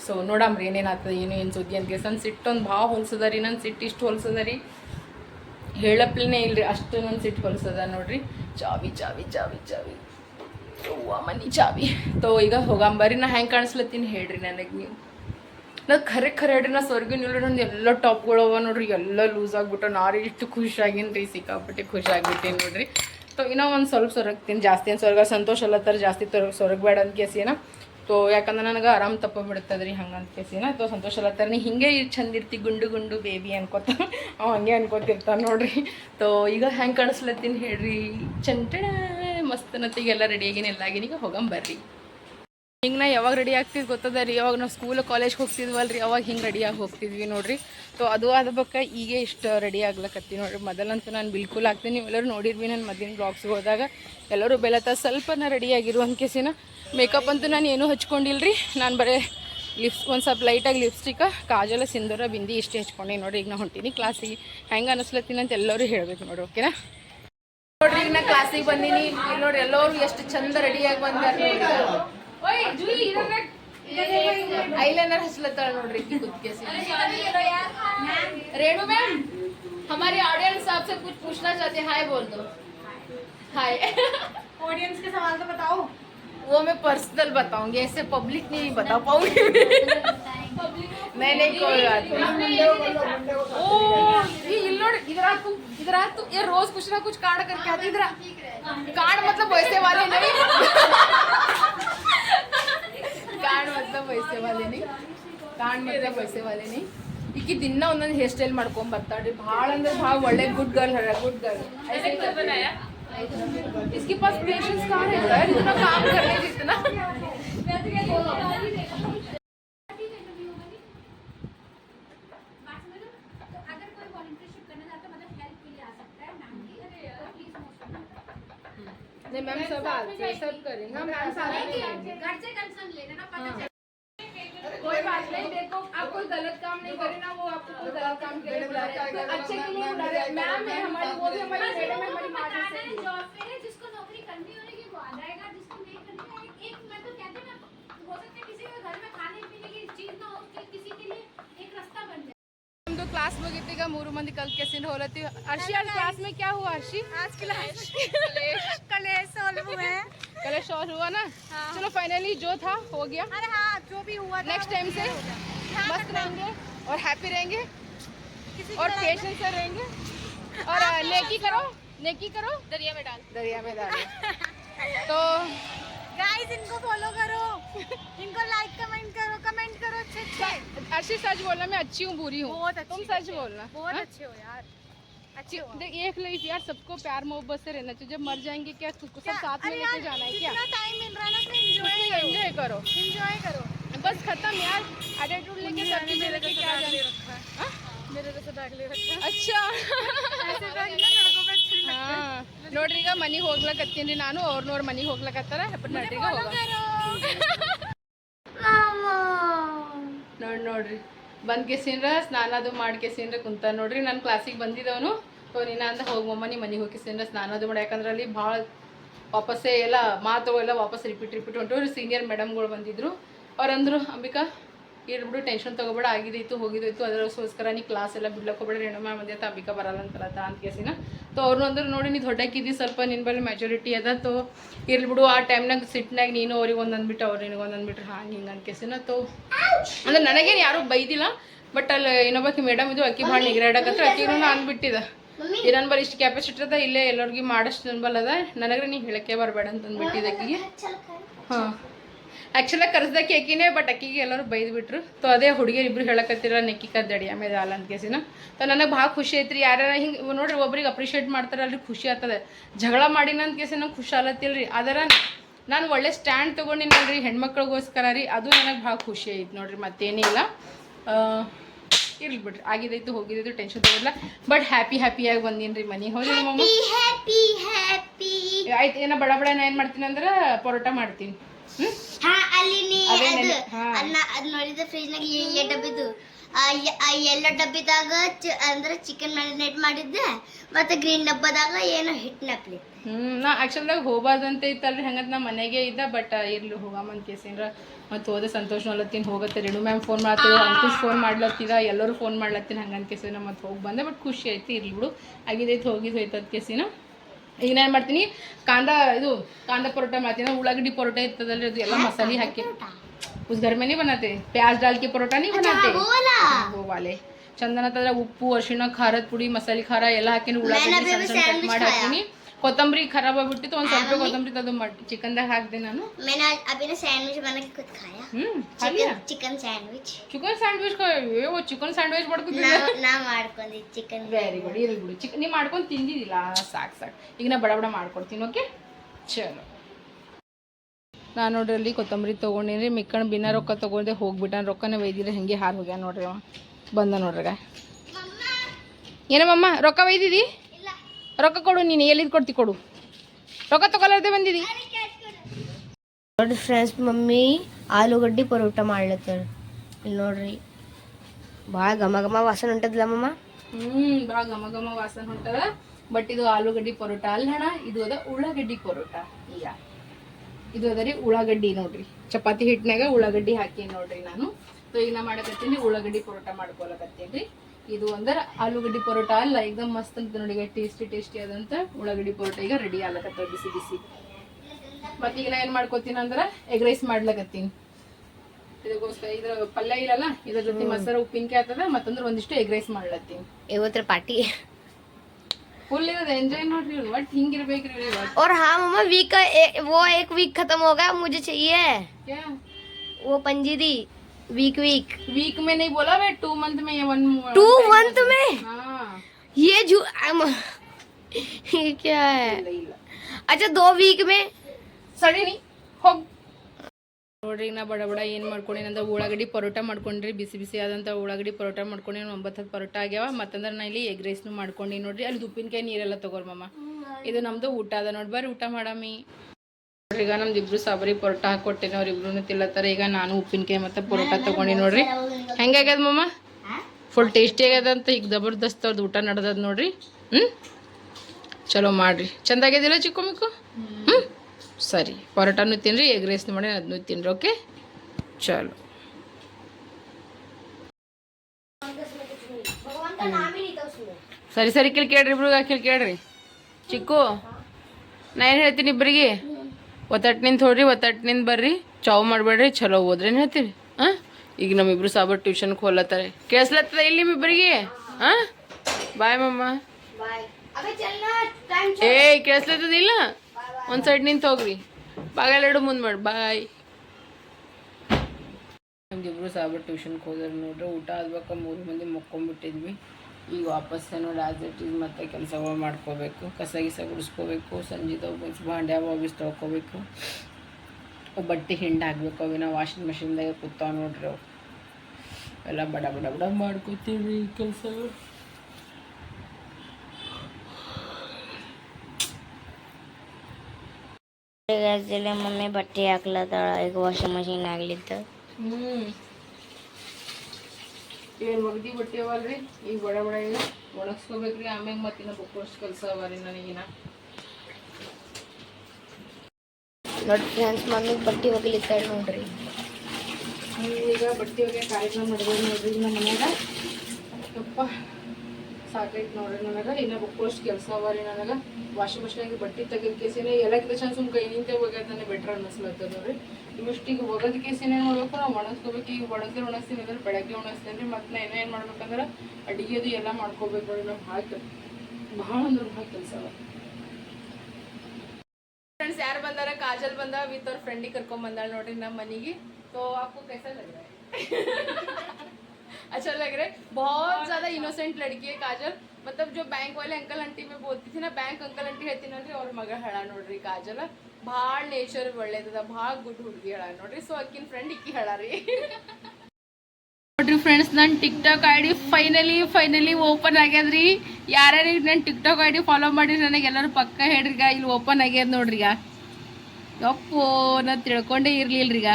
ಸೊ ನೋಡಮ್ರಿ ಏನೇನು ಆಗ್ತದೆ ಏನು ಏನು ಸುದ್ದಿ ಅಂತ ನನ್ನ ಸಿಟ್ಟೊಂದು ಭಾಳ ಹೊಲ್ಸದ ರೀ ನನ್ನ ಸಿಟ್ಟು ಇಷ್ಟು ಹೊಲ್ಸದ ರೀ. ಹೇಳಪ್ಲೇನೆ ಇಲ್ರಿ, ಅಷ್ಟು ನನ್ನ ಸಿಟ್ಟು ಹೊಲ್ಸದ ನೋಡ್ರಿ. ಚಾವಿ ಚಾವಿ ಚಾವಿ ಚಾವಿ. ಮನಿ ಚಾವಿ. ತೋ, ಈಗ ಹೋಗಂಬರಿ, ನಾ ಹೆಂಗೆ ಕಾಣಿಸ್ಲತ್ತೀನಿ ಹೇಳ್ರಿ ನನಗೆ ನೀವು. ನಾ ಖರೆ ಖರೆ ಹೇಳ್ರಿ, ನಾ ಸ್ವರ್ಗಿ ಇಲ್ಲ ನಂದು ಎಲ್ಲ ಟಾಪ್ಗಳು ಅವ ನೋಡ್ರಿ, ಎಲ್ಲ ಲೂಸ್ ಆಗ್ಬಿಟ್ಟು ನಾರಿ ಇಷ್ಟು ಖುಷಿಯಾಗಿನ್ರಿ ರೀ, ಸಿಕ್ಕಾಪಟ್ಟೆ ಖುಷಿ ಆಗ್ಬಿಟ್ಟೇನಿ ನೋಡ್ರಿ. ಸೊ ಇನ್ನೂ ಒಂದು ಸ್ವಲ್ಪ ಸೊರಗ್ತೀನಿ ಜಾಸ್ತಿ ಏನು ಸ್ವರ್ಗ, ಸಂತೋಷ ಅಲ್ಲತ್ತಾರ, ಜಾಸ್ತಿ ತೊರ ಸೊರಗಬೇಡ ಅಂತ ಕೇಸಿ ತೋ, ಯಾಕಂದ್ರೆ ನನಗೆ ಆರಾಮ್ ತಪ್ಪ ಬಿಡ್ತದ್ರಿ ಹಂಗಂತ ಕೇಸಿನ ತೋ, ಸಂತೋಷ ಅಲ್ಲತ್ತಾರ ಹಿಂಗೆ ಚಂದ ಇರ್ತಿ ಗುಂಡು ಗುಂಡು ಬೇಬಿ ಅನ್ಕೋತ, ಅವ ಹಂಗೆ ಅನ್ಕೋತಿರ್ತಾನೆ ನೋಡ್ರಿ. ತೋ, ಈಗ ಹೆಂಗೆ ಕಾಣಿಸ್ಲತ್ತೀನಿ ಹೇಳ್ರಿ. ಚಂಟಣ ಮಸ್ತ್ ನತ್ತಿಗೆಲ್ಲ ರೆಡಿ ಆಗಿನ, ಎಲ್ಲ ಆಗಿನ. ಈಗ ಹೋಗಂಬರ್ರಿ ಹಿಂಗೆ ನಾ ಯಾವಾಗ ರೆಡಿ ಆಗ್ತಿದ್ ಗೊತ್ತದ ರೀ? ಯಾವಾಗ ನಾವು ಸ್ಕೂಲ್ ಕಾಲೇಜ್ಗೆ ಹೋಗ್ತಿದ್ವಲ್ರಿ? ಅವಾಗ ಹಿಂಗೆ ರೆಡಿಯಾಗಿ ಹೋಗ್ತಿದ್ವಿ ನೋಡ್ರಿ. ತೋ, ಅದು ಆದ ಬಕ್ಕ ಈಗ ಇಷ್ಟು ರೆಡಿ ಆಗ್ಲಕತ್ತಿ ನೋಡ್ರಿ. ಮೊದಲಂತೂ ನಾನು ಬಿಲ್ಕುಲ್ ಆಗ್ತೀನಿ. ನೀವೆಲ್ಲರೂ ನೋಡಿರ್ವಿ ನನ್ನ ಮದ್ದಿನ ಬ್ಲಾಗ್ಸ್ಗೆ ಹೋದಾಗ. ಎಲ್ಲರೂ ಬೆಳತ ಸ್ವಲ್ಪ ನಾ ರೆಡಿ ಆಗಿರುವಂತ ಕೇಸಿನ ಮೇಕಪ್ ಅಂತೂ ನಾನು ಏನೂ ಹಚ್ಕೊಂಡಿಲ್ರಿ ನಾನು ಬರೀ ಲಿಪ್ಸ್ ಒಂದು ಸ್ವಲ್ಪ ಲೈಟಾಗಿ ಲಿಪ್ಸ್ಟಿಕ ಕಾಜಲ ಸಿಂಧೂರ ಬಿಂದಿ ಇಷ್ಟೇ ಹಚ್ಕೊಂಡೆ ನೋಡ್ರಿ ಈಗ ನಾ ಹೊಂಟೀನಿ ಕ್ಲಾಸಿಗೆ ಹೆಂಗೆ ಅನಿಸ್ಲತ್ತೀನಿ ಅಂತ ಎಲ್ಲರೂ ಹೇಳ್ಬೇಕು ನೋಡ್ರಿ ಓಕೆನಾ ನೋಡ್ರಿ ಈಗ ನಾ ಕ್ಲಾಸಿಗೆ ಬಂದೀನಿ ಇಲ್ಲಿ ನೋಡ್ರಿ ಎಲ್ಲರೂ ಎಷ್ಟು ಚಂದ ರೆಡಿಯಾಗಿ ಬಂದಾರ ಐಲೈನರ್ ಹಚ್ಲತ್ತಾಳ ನೋಡ್ರಿ ಈಕಿ ಕುತ್ಕೆಸಿ रेणु मैम हमारे ऑडियंस आपसे कुछ पूछना चाहते हैं हाय बोल दो हाय
ऑडियंस के सवाल तो बताओ
वो मैं पर्सनल बताऊंगी ऐसे पब्लिक नहीं बता पाऊंगी नहीं नहीं कोई बात नहीं ओ ये इल नोड इधर आ तू इधर आ तू ये रोज कुछ ना कुछ कार्ड करके आती इधर आ। कार्ड मतलब वैसे वाले नहीं ಕಾರ್ಡ್ मतलब वैसे वाले नहीं ಕಾರ್ಡ್ मतलब वैसे वाले नहीं ಈಕಿ ದಿನ ಒಂದೊಂದು ಹೇರ್ ಸ್ಟೈಲ್ ಮಾಡ್ಕೊಂಡ್ ಬರ್ತಾಳ್ರಿ ಭಾಳ ಅಂದ್ರೆ ಭಾಳ ಒಳ್ಳೆ ಗುಡ್ ಗರ್ಲ್ ಹರ ಗುಡ್ ಗರ್ಲ್ इसके पास पेशेंस कहाँ है है? इतना काम करने जितना नहीं मैम सब आते सब करेंगे। हाँ, मैम सारे
घर से कंसर्न लेना ना पता
कोई बात नहीं देखो आप कोई गलत काम नहीं करे ना वो आपको कोई गलत काम के लिए बुला रहे हैं अच्छे तो के लिए बुला रहे हैं मैम है हमारे वो भी हमारे बेटे में
हमारी
माता
है जॉब पे है जिसको नौकरी करनी होने की वो आ जाएगा जिसको नहीं करनी है एक मैं तो कहती हूँ हो सकता है किसी के घर में खाने पीने की चीज़ ना हो तो किसी के लिए एक रास्ता बन जाए।
क्लास तो में कितने का मूरू मंदिर कल कैसे हो रही अर्शी आज क्लास में क्या हुआ अर्शी? आज क्लास कलेश। कलेश। सॉल्व हुआ ना? हाँ। चलो फाइनली जो था हो गया।
अरे हाँ जो भी हुआ
नेक्स्ट टाइम से मस्त रहेंगे और हैप्पी रहेंगे और पेशेंस से रहेंगे। और नेकी करो नेकी करो। दरिया में डाल। दरिया में डाल। तो
गाइस इनको फॉलो करो। इनको लाइक कमेंट करो कमेंट करो अच्छे अच्छे
अर्शी सच बोलना मैं अच्छी हूँ बुरी हूँ। तुम सच बोलना
बहुत
हाँ?
अच्छे हो यार।
अच्छी एक लाइफ यार सबको प्यार मोहब्बत से रहना चाहिए जब मर जाएंगे क्या सबको सब साथ में
अरे
लेके
यार,
जाना है क्या
जितना टाइम मिल रहा है ना तो एंजॉय करो
एंजॉय करो
एंजॉय करो
बस खत्म यार एटीट्यूड लेके सब चीजें लेके क्या जाने हाँ?
मेरे जैसे बैग ले रखा
अच्छा
ऐसे बैग ना लड़कों पे अच्छे नहीं
ಹಾ ನೋಡ್ರಿ ಈಗ ಮನಿಗೆ ಹೋಗ್ಲಕತ್ತೀನಿ ನಾನು ಅವ್ರನ್ನವ್ರ ಮನಿಗೆ ಹೋಗ್ಲಕತ್ತಾರ ಹೆಪ್ಪ ನಡ್ರಿ ಈಗ ಹೋಗ ನೋಡಿ ನೋಡ್ರಿ ಬಂದ್ ಕೇಸಿನ್ರ ಸ್ನಾನ ಅದು ಮಾಡಿ ಕೇಸಿನ್ರ ಕುಂತ ನೋಡ್ರಿ ನನ್ನ ಕ್ಲಾಸಿಗೆ ಬಂದಿದ್ದವನು ಸೊ ಅಂತ ಹೋಗಿ ಮಮ್ಮ ನೀ ಮನೆಗೆ ಕೇಸಿನ್ರ ಸ್ನಾನ ಅದು ಮಾಡಿ. ಯಾಕಂದ್ರೆ ಅಲ್ಲಿ ಭಾಳ ವಾಪಸ್ಸೇ ಎಲ್ಲ ಮಾತು ಎಲ್ಲ ವಾಪಸ್ ರಿಪೀಟ್ ರಿಪೀಟ್ ಹೊಂಟು ಸೀನಿಯರ್ ಮೇಡಮ್ಗಳು ಬಂದಿದ್ರು. ಅವ್ರಂದ್ರು, ಅಂಬಿಕಾ, ಇರ್ಬಿಡು ಟೆನ್ಷನ್ ತಗೋಬೇಡ ಆಗಿದ್ದು ಹೋಗಿದ್ದು ಅದಕ್ಕೋಸ್ಕರ ನೀ ಕ್ಲಾಸ್ ಎಲ್ಲ ಬಿಡ್ಲಕ್ಕೆ ಹೋಗ್ಬೇಡ. ರೇಣು ಮ್ಯಾಮ್ ಅಂದೆ ಅಂಬಿಕಾ, ಬರಲ್ಲ ಅಂತಲತ್ತ ಅಂತ ಕೇಸಿನ ತೋ ಅವ್ರು ಅಂದ್ರೆ, ನೋಡಿ, ನೀ ದೊಡ್ಡಕ್ಕಿದ್ದಿ ಸ್ವಲ್ಪ ನಿನ್ನ ಬಳಿ ಮೆಜಾರಿಟಿ ಅದ. ತೋ, ಇರ್ಬಿಡು ಬಿಡು ಆ ಟೈಮ್ನಾಗ ಸಿಟ್ನಾಗ ನೀನು ಅವ್ರಿಗೆ ಒಂದು ಅಂದ್ಬಿಟ್ಟು, ಅವ್ರು ನಿನಗೆ ಒಂದು ಅಂದ್ಬಿಟ್ರೆ ಹಾಂಗೆ, ಹಿಂಗೆ ಅಂತ ಕೇಸಿನ ತೋ, ಅಂದ್ರೆ ನನಗೇನು ಯಾರೂ ಬೈದಿಲ್ಲ. ಬಟ್ ಅಲ್ಲಿ ಇನ್ನೊಬ್ಬಕ್ಕೆ ಮೇಡಮ್ ಇದು, ಅಕ್ಕಿ ಭಾಳ ನಿಗ್ರಾಡಕತ್ರ, ಅಕ್ಕಿನೂ ಅಂದ್ಬಿಟ್ಟಿದ. ಈ ಬರ್ ಇಷ್ಟು ಕೆಪಾಸಿಟಿ ಅದ ಇಲ್ಲೇ ಎಲ್ಲರಿಗೂ ಮಾಡಷ್ಟು ನನ್ನ ಬಲ್ ಅದ. ನನಗ್ರೆ ನೀ ಹೇಳಕ್ಕೆ ಬರಬೇಡ ಅಂತ ಅಂದ್ಬಿಟ್ಟಿದ್ದೆ ಅಕ್ಕಿಗೆ ಹಾಂ ಆ್ಯಕ್ಚುಲಾಗಿ ಕರ್ಸ್ದಕ್ಕೆ ಅಕ್ಕಿನೇ ಬಟ್ ಅಕ್ಕಿಗೆ ಎಲ್ಲರೂ ಬೈದು ಬಿಟ್ರು ತೊ ಅದೇ ಹುಡುಗಿಯರು ಇಬ್ರು ಹೇಳಕತ್ತಿರ ನೆಕ್ಕಿ ಕದ್ದಡಿ ಆಮೇಲೆ ಅಲ್ಲ ಅಂತ ಕೇಸಿನ. ತೊ ನನಗೆ ಭಾಳ ಖುಷಿ ಐತ್ರಿ ಯಾರ್ಯಾರ ಹಿಂಗೆ ನೋಡ್ರಿ ಒಬ್ರಿಗೆ ಅಪ್ರಿಷಿಯೇಟ್ ಮಾಡ್ತಾರಲ್ರಿ ಖುಷಿ ಆಗ್ತದೆ. ಜಗಳ ಮಾಡಿನ ಅಂತ ಕೇಸಿ ನಂಗೆ ಖುಷಿ ಆಲತ್ತಿಲ್ರಿ ಅದರ ನಾನು ಒಳ್ಳೆ ಸ್ಟ್ಯಾಂಡ್ ತೊಗೊಂಡಿನಲ್ರಿ ಹೆಣ್ಮಕ್ಳಿಗೋಸ್ಕರ ರೀ ಅದು ನನಗೆ ಭಾಳ ಖುಷಿ ಐತೆ ನೋಡ್ರಿ ಮತ್ತೇನಿಲ್ಲ. ಇರ್ಲಿ ಬಿಡ್ರಿ ಆಗಿದೈತು ಹೋಗಿದ್ದು ಟೆನ್ಷನ್ ತಗೋಲ್ಲ ಬಟ್ ಹ್ಯಾಪಿ ಹ್ಯಾಪಿಯಾಗಿ ಬಂದೀನಿ ರೀ ಮನೆಗೆ ಹೋಗಿ ಮಮ್ಮ ಆಯ್ತು ಏನೋ ಬಡ ಬಡ ನಾ ಏನು ಮಾಡ್ತೀನಿ ಅಂದ್ರೆ ಪರೋಟ ಮಾಡ್ತೀನಿ.
ಹಾ ಅಲ್ಲಿ ನೀ
ಅದೇ
ಅನ್ನ. ಅದ್ ನೋಡಿದ ಫ್ರಿಜ್ ನಾಗ ಎಲ್ಲ ಡಬ್ಬಿದು. ಎಲ್ಲೋ ಡಬ್ಬಿದಾಗ ಅಂದ್ರೆ ಚಿಕನ್ ಮ್ಯಾರಿನೇಟ್ ಮಾಡಿದ್ದೆ ಮತ್ತೆ ಗ್ರೀನ್ ಡಬ್ಬದಾಗ ಏನೋ ಹಿಟ್ನಪ್ಲಿ
ಹ್ಮ್ ನಾ ಆ್ಯಕ್ಚುಲ್ದಾಗ ಹೋಗ್ಬಾರ್ದಂತ ಇತ್ತಲ್ರಿ ಹಂಗಂತ ನಾ ಮನೆಗೆ ಇದ್ದ ಬಟ್ ಇರ್ಲಿ ಹೋಗಾಮ ಅಂತ ಕೇಸಿನ್ರ ಮತ್ತೆ ಹೋದ ಸಂತೋಷ ನಲ್ಲತ್ತೀನಿ ಹೋಗತ್ತೆ ರೇಣು ಮ್ಯಾಮ್ ಫೋನ್ ಮಾಡ್ತೀವಿ ಅಂಕುಶ್ ಫೋನ್ ಮಾಡ್ಲತ್ತಿದ ಎಲ್ಲರೂ ಫೋನ್ ಮಾಡ್ಲತ್ತೀನಿ ಹಂಗಂತ ಕೇಸಿನ ಮತ್ತೆ ಹೋಗಿ ಬಂದೆ ಬಟ್ ಖುಷಿ ಐತಿ ಇರ್ಲಿ ಬಿಡು. ಆಗಿದೈತಿ ಹೋಗಿದ್ ಹೋಯ್ತದ ಕೇಸಿನ. ಈಗ ನಾನು ಮಾಡ್ತೀನಿ ಕಾಂದ ಇದು ಕಾಂದ ಪರೋಟ ಮಾಡ್ತೀನಿ ಉಳ್ಳಾಗಡ್ಡಿ ಪರೋಟ ಇರ್ತದಲ್ರಿ ಅದು ಎಲ್ಲ ಮಸಾಲೆ ಹಾಕಿ ಉಸ್ घर में नहीं बनाते प्याज डाल के परोठा नहीं बनाते हाँ, वो वाले ಚಂದನ ತಂದ್ರೆ ಉಪ್ಪು ಅರಿಶಿಣ ಖಾರದ ಪುಡಿ ಮಸಾಲೆ ಖಾರ ಎಲ್ಲ ಹಾಕಿ ಉಳ್ಳಾಗಡ್ಡಿ ಸಣ್ಣ ಸಣ್ಣ ಕಟ್ ಮಾಡಿ ಹಾಕಿನಿ ಕೊತ್ತಂಬರಿ ಖರಾಬ್ ಆಗ್ಬಿಟ್ಟಿತ್ತು ಒಂದ್ ಸ್ವಲ್ಪ ಕೊತ್ತಂಬರಿ ಅದು ಮಟ್ ಚಿಕನ್ದಾಗ ಹಾಕ್ದೆ ನಾನು
मैंने आज अभी ना सैंडविच बना के खुद खाया
ಹ್ಮ್ ಖಾಲಿಯಾ
chicken chicken sandwich
chicken sandwich ಅಯ್ಯೋ ಚಿಕನ್ ಸ್ಯಾಂಡ್ವಿಚ್ ಮಾಡ್ಕೊತಿದ್ದೆ
ನಾ ನಾ ಮಾಡ್ಕೊಂಡಿ ಚಿಕನ್
ವೆರಿ ಗುಡ್ ಇರಲಿ ಬಿಡು ಚಿಕನ್ ನೀವು ಮಾಡ್ಕೊಂಡು ತಿಂದಿದ್ದಿಲ್ಲ ಸಾಕು ಸಾಕು ಈಗ ನಾ ಬಡ ಬಡ ಮಾಡ್ಕೊಡ್ತೀನಿ ಓಕೆ ಚಲೋ ನಾನು ನೋಡ್ರಿ ಅಲ್ಲಿ ಕೊತ್ತಂಬರಿ ತೊಗೊಂಡಿನಿ ಮಿಕ್ಕಣ ಬಿನ ರೊಕ್ಕ ತೊಗೊಂಡೆ ಹೋಗ್ಬಿಟ್ಟ ರೊಕ್ಕನೇ ಒಯ್ದಿರ ಹಂಗೆ ಹಾರು ಹೋಗ್ಯಾನ ನೋಡ್ರಿ ಅವ ಬಂದ ನೋಡ್ರಿಗ ಏನಮ್ಮಮ್ಮ ರೊಕ್ಕ ಒಯ್ದಿದಿ
ಇಲ್ಲ
ರೊಕ್ಕ ಕೊಡು ನೀನು ಎಲ್ಲಿದ್ ಕೊಡ್ತಿ ಕೊಡು. ರೊಕ್ಕ ತಗೊಳ್ಳದೆ ಬಂದಿದಿ.
ನೋಡ್ರಿ ಫ್ರೆಂಡ್ಸ್ ಮಮ್ಮಿ ಆಲೂಗಡ್ಡಿ ಪರೋಟ ಮಾಡ್ಲತ್ತಾರ. ಇಲ್ಲಿ ನೋಡ್ರಿ ಭಾಳ ಘಮ ಘಮ ವಾಸನೆ ಹೊಂಟದ್ಲ ಮಮ್ಮ
ಹ್ಮ್ ಭಾಳ ಘಮ ಘಮ ವಾಸನೆ ಹೊಂಟದ ಬಟ್ ಇದು ಆಲೂಗಡ್ಡಿ ಪರೋಟ ಅಲ್ಲ ಅಣ್ಣ ಇದು ಅದ ಉಳ್ಳಾಗಡ್ಡಿ ಪರೋಟ. ಈಗ ಇದು ಅದ ರೀ ಉಳ್ಳಾಗಡ್ಡಿ ನೋಡ್ರಿ. ಚಪಾತಿ ಹಿಟ್ಟಿನಾಗ ಉಳ್ಳಾಗಡ್ಡಿ ಹಾಕಿ ನೋಡ್ರಿ ನಾನು. ಸೊ ಈಗ ನಾ ಮಾಡಕತ್ತೀನಿ ಉಳ್ಳಾಗಡ್ಡಿ ಪರೋಟ ಮಾಡ್ಕೊಳಕತ್ತೀನಿ ಇದು ಒಂದರ ಆಲೂಗಡ್ಡಿ ಪರೋಟ ಅಲ್ಲ एकदम ಮಸ್ತ್ ಅಂತ ನೋಡಿ ಈಗ ಟೇಸ್ಟಿ ಟೇಸ್ಟಿ ಆದಂತ ಉಳ್ಳಾಗಡ್ಡಿ ಪರೋಟ ಈಗ ರೆಡಿ ಆಗ್ಲಕತ್ತ ಬಿಸಿ ಬಿಸಿ ಮತ್ತೆ ಈಗ ನಾ ಏನ್ ಮಾಡ್ಕೋತೀನಿ ಅಂದ್ರ ಎಗ್ ರೈಸ್ ಮಾಡ್ಲಕತ್ತೀನಿ ಇದಕ್ಕೋಸ್ಕರ ಇದ್ರ ಪಲ್ಯ ಇರಲ್ಲ ಇದ್ರ ಜೊತೆ ಮಸಾಲ ಉಪ್ಪಿನಕಾಯಿ ಆಗ್ತದ ಮತ್ತಂದ್ರ ಒಂದಿಷ್ಟು ಎಗ್ ರೈಸ್ ಮಾಡ್ಲತ್ತೀನಿ
ಇವತ್ತರ ಪಾರ್ಟಿ
ಫುಲ್ ಇರೋದು ಎಂಜಾಯ್ ನೋಡ್ರಿ ಇವ್ರು. ಒಟ್ ಹಿಂಗಿರ್ಬೇಕ್ರಿ ಇವತ್ತು
और हाँ मम्मा वीक का ए, वो एक वीक खत्म होगा मुझे चाहिए वो पंजीरी वीक वीक
वीक में नहीं बोला वे टू मंथ में या वन
टू मंथ में
हाँ
ये झू अम- ये क्या है
ಇಲ್ಲ ಇಲ್ಲ
अच्छा दो वीक में
ಸಡಿನಿ ಹೋಗ್ ನೋಡ್ರಿ ನಾ ಬಡ ಬಡ ಏನು ಮಾಡ್ಕೊಂಡೇನಿ ಅಂದ್ರೆ ಉಳ್ಳಾಗಡ್ಡಿ ಪರೋಟ ಮಾಡ್ಕೊಂಡ್ರಿ ಬಿಸಿ ಬಿಸಿ ಆದಂಥ ಉಳ್ಳಾಗಡ್ಡಿ ಪರೋಟ ಮಾಡ್ಕೊಂಡೇನಿ ಒಂಬತ್ತು ಹತ್ತು ಪರೋಟ ಆಗ್ಯಾವ ಮತ್ತಂದ್ರೆ ನಾ ಇಲ್ಲಿ ಎಗ್ ರೈಸ್ನು ಮಾಡ್ಕೊಂಡಿ ನೋಡ್ರಿ ಅಲ್ಲಿ ಉಪ್ಪಿನಕಾಯಿ ನೀರೆಲ್ಲ ತಗೋರ್ ಮಮ್ಮ ಇದು ನಮ್ದು ಊಟ ಅದ ನೋಡಿ ಬರ್ರಿ ಊಟ ಮಾಡಮ್ಮಿ ಈಗ ನಮ್ದು ಇಬ್ರು ಸಬರಿ ಪರೋಟ ಹಾಕೊಟ್ಟೇನಿ, ಅವ್ರ ಇಬ್ರು ತಿಲ್ಲತ್ತಾರ ಈಗ ನಾನು ಉಪ್ಪಿನಕಾಯಿ ಮತ್ತೆ ಪರೋಟ ತಗೊಂಡಿ ನೋಡ್ರಿ. ಹೆಂಗಾಗ್ಯದ ಮಮ್ಮ ಫುಲ್ ಟೇಸ್ಟಿ ಆಗ್ಯದ ಅಂತ ಈಗ ಜಬರ್ದಸ್ತ್ ಅವ್ರದ್ದು ಊಟ ನಡೆದದ ನೋಡ್ರಿ. ಹ್ಞೂ ಚಲೋ ಮಾಡ್ರಿ. ಚಂದ ಆಗ್ಯದಿಲ್ಲ ಚಿಕ್ಕು ಮಿಕ್ಕು? ಹ್ಞೂ ಸರಿ. ಪರೋಟಾನು ತಿನ್ರಿ, ಎಗ್ ರೈಸ್ ಮಾಡಿ ಅದನ್ನು ತಿನ್ರಿ, ಓಕೆ? ಚಲೋ. ಸರಿ ಸರಿ, ಕಿಲ್ ಕೇಳ್ರಿ ಇಬ್ರಿಗೆ ಕಿಲ್ ಕೇಳ್ರಿ. ಚಿಕ್ಕು, ನಾ ಏನು ಹೇಳ್ತೀನಿ ಇಬ್ಬರಿಗೆ ಒತ್ತಟ್ಟಿನಿಂದ ಹೊಡ್ರಿ ಒತ್ತಟ್ಟಿನಿಂದ ಬರ್ರಿ. ಚಾವ್ ಮಾಡಬೇಡ್ರಿ, ಚಲೋ ಹೋದ್ರೇನು ಹೇಳ್ತೀರಿ? ಹಾಂ ಈಗ ನಮ್ಮಿಬ್ರು ಸಾಬ ಟ್ಯೂಷನ್ಗೆ ಹೋಲತ್ತಾರೆ ಕೇಳಿಸ್ಲತ್ತದ ಇಲ್ಲಿ ನಿಮ್ಮಿಬ್ಬರಿಗೆ ಹಾಂ ಬಾಯ್ ಮಮ್ಮ ಏ, ಕೇಳಿಸ್ಲತ್ತದ ಇಲ್ಲ? ಒಂದು ಸೈಡ್ ನಿಂತು ಹೋಗ್ರಿ. ಬಾಗಲೆರಡು ಮುಂದೆ ಮಾಡಿ. ಬಾಯ್. ನಮ್ದಿಬ್ರು ಸಾಬ ಟ್ಯೂಷನ್ಗೆ ಹೋದ್ರೆ ನೋಡ್ರಿ. ಊಟ ಆಗ್ಬೇಕು ಮೂರು ಮಂದಿ ಮಕ್ಕೊಂಬಿಟ್ಟಿದ್ವಿ. ಈಗ ವಾಪಸ್ ನೋಡಿ ಆಸ್ ಇಟ್ ಈಸ್ ಮತ್ತೆ ಕೆಲಸಗಳು ಮಾಡ್ಕೋಬೇಕು ಕಸ ಗಿಸ ಗುಡಿಸ್ಕೋಬೇಕು ಸಂಜೆದ ಭಾಂಡೆ ವಾಬಿಸ್ ತೊಳ್ಕೊಬೇಕು. ಅವು ಬಟ್ಟೆ ಹಿಂಡು ಹಾಕ್ಬೇಕು ಅವಿನ ವಾಷಿಂಗ್ ಮೆಷಿನ್ದಾಗ ಕೂತಾವ ನೋಡ್ರಿ ಅವು ಎಲ್ಲ ಬಡ ಬಡ ಬಡ ಮಾಡ್ಕೋತೀವಿ ಕೆಲಸಗಳು.
ಮೊನ್ನೆ ಮಮ್ಮಿ ಬಟ್ಟೆ ಹಾಕ್ಲತ್ತಾಳ ಈಗ ವಾಷಿಂಗ್ ಮಷಿನ್ ಆಗ್ಲಿತ್ತು.
ಹ್ಮ್. ಏನ್ ಒಗ್ದಿ ಬಟ್ಟೆ ಅವಲ್ರಿ ಈಗ ಬಡ ಬಡ ಇಲ್ಲ ಒಣಗಿಸ್ಕೋಬೇಕ್ರಿ. ಆಮ್ಯಾಗ ಮತ್ತೆ ಬುಕ್ಕೋಷ್ಟು ಕೆಲಸ ಅವರಿ ನನಗಿನ
ನೋಡಿ ಫ್ರೆಂಡ್ಸ್ ಮಮ್ಮಿಗೆ ಬಟ್ಟೆ ಒಗಿಲಿತ್ತಾಳ ನೋಡ್ರಿ.
ಈಗ ಬಟ್ಟೆ ಹೋಗಿ ಕಾರ್ಯಕ್ರಮ ಮಾಡಿದ್ರು ನೋಡ್ರಿ ನಮ್ಮ ಮನ್ಯಾಗ. ಯಪ್ಪ. ಸಾಕೈತ್ ನೋಡ್ರಿ ನನಗೆ ಇನ್ನ ಬುಕ್ಕೋಷ್ಟು ಕೆಲಸ ಅವ ರೀ ನನಗೆ ವಾಷಿಂಗ್ ಆಗಿ ಬಟ್ಟೆ ತೆಗೆದ ಕೇಸಿನ ಎಲ್ಲಕ್ಕಿಂತ ಚಂದ ಸುಮ್ ಕೈ ನಿಂತೆ ಹೋಗ್ಯಾದ ಬೆಟ್ರ್ ಅನ್ನಿಸ್ಲತ್ತದ ನೋಡ್ರಿ. ಈಗ ಹೋಗೋದ ಕೇಸಿನ ನೋಡ್ಬೇಕು ನಾವು ಒಣಸ್ಕೋಬೇಕು ಈಗ ಒಣಗಿದ್ರೆ ಒಣಸ್ತೀನಿ ಅಂದ್ರೆ ಬೆಳಗ್ಗೆ ಒಣಗಿಸ್ತೀನಿ ರೀ ಮತ್ತು ನಾ ಇನ್ನೂ ಏನು ಮಾಡ್ಬೇಕಂದ್ರೆ ಅಡುಗೆದು ಎಲ್ಲ ಮಾಡ್ಕೋಬೇಕು ನೋಡ್ರಿ ನಾವು ಹಾಕ ಭಾಳ ಅಂದ್ರೆ ಭಾಳ ಕೆಲಸ ಅವ. ಫ್ರೆಂಡ್ಸ್ ಯಾರು ಬಂದಾರ? ಕಾಜಲ್ ಬಂದ, ವಿತ್ ಅವ್ರ ಫ್ರೆಂಡಿಗೆ ಕರ್ಕೊಂಡ್ ಬಂದಾಳ ನೋಡ್ರಿ ನಮ್ಮ ಮನೆಗೆ. ಸೊ ಆಕು ಕೈಸಲ್ಲ अच्छा लग रहा है बहुत ज्यादा इनोसेंट लड़की है काजल मतलब जो बैंक वाले अंकल आंटी में बोलती थी ना बैंक अंकल आंटी ಹೇಳ್ತೀನಿ ನೋಡ್ರಿ ಅವ್ರ ಮಗ ಹಳ ನೋಡ್ರಿ ಕಾಜಲ್ ಭಾಳ ನೇಚರ್ ಒಳ್ಳೇದದ ಭಾಳ ಗುಡ್ ಹುಡುಗಿ ಹಳ ನೋಡ್ರಿ ಸೊ ಅಕ್ಕಿನ ಫ್ರೆಂಡ್ ಇಕ್ಕಿ ಹಳ ರೀ ನೋಡ್ರಿ ಫ್ರೆಂಡ್ಸ್ ನನ್ನ TikTok I D finally finally open ಆಗ್ಯದ್ರಿ ಯಾರ್ಯಾರಿಗೆ ನನ್ನ ಟಿಕ್ಟಾಕ್ ಐ ಡಿ ಫಾಲೋ ಮಾಡಿ ನನಗೆ ಎಲ್ಲರೂ ಪಕ್ಕ ಹೇಳ್ರಿಗ ಇಲ್ಲಿ ಓಪನ್ ಆಗ್ಯದ ನೋಡ್ರಿಗ ಯಪ್ಪೋ ನಾ ತಿಳ್ಕೊಂಡೇ ಇರ್ಲಿಲ್ರಿಗ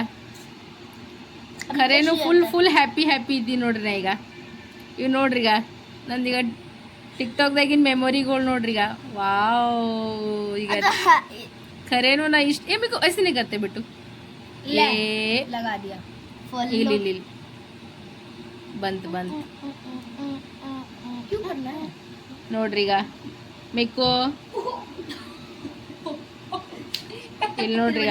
खरे फुल फुल
हैपी हैपी नोड़ी
इव नोड्री नंदी टिकटाकिन मेमोरी नोड़ी वाग खरे ना इमु ऐसे
नहीं करते नोड्रीको नोड्री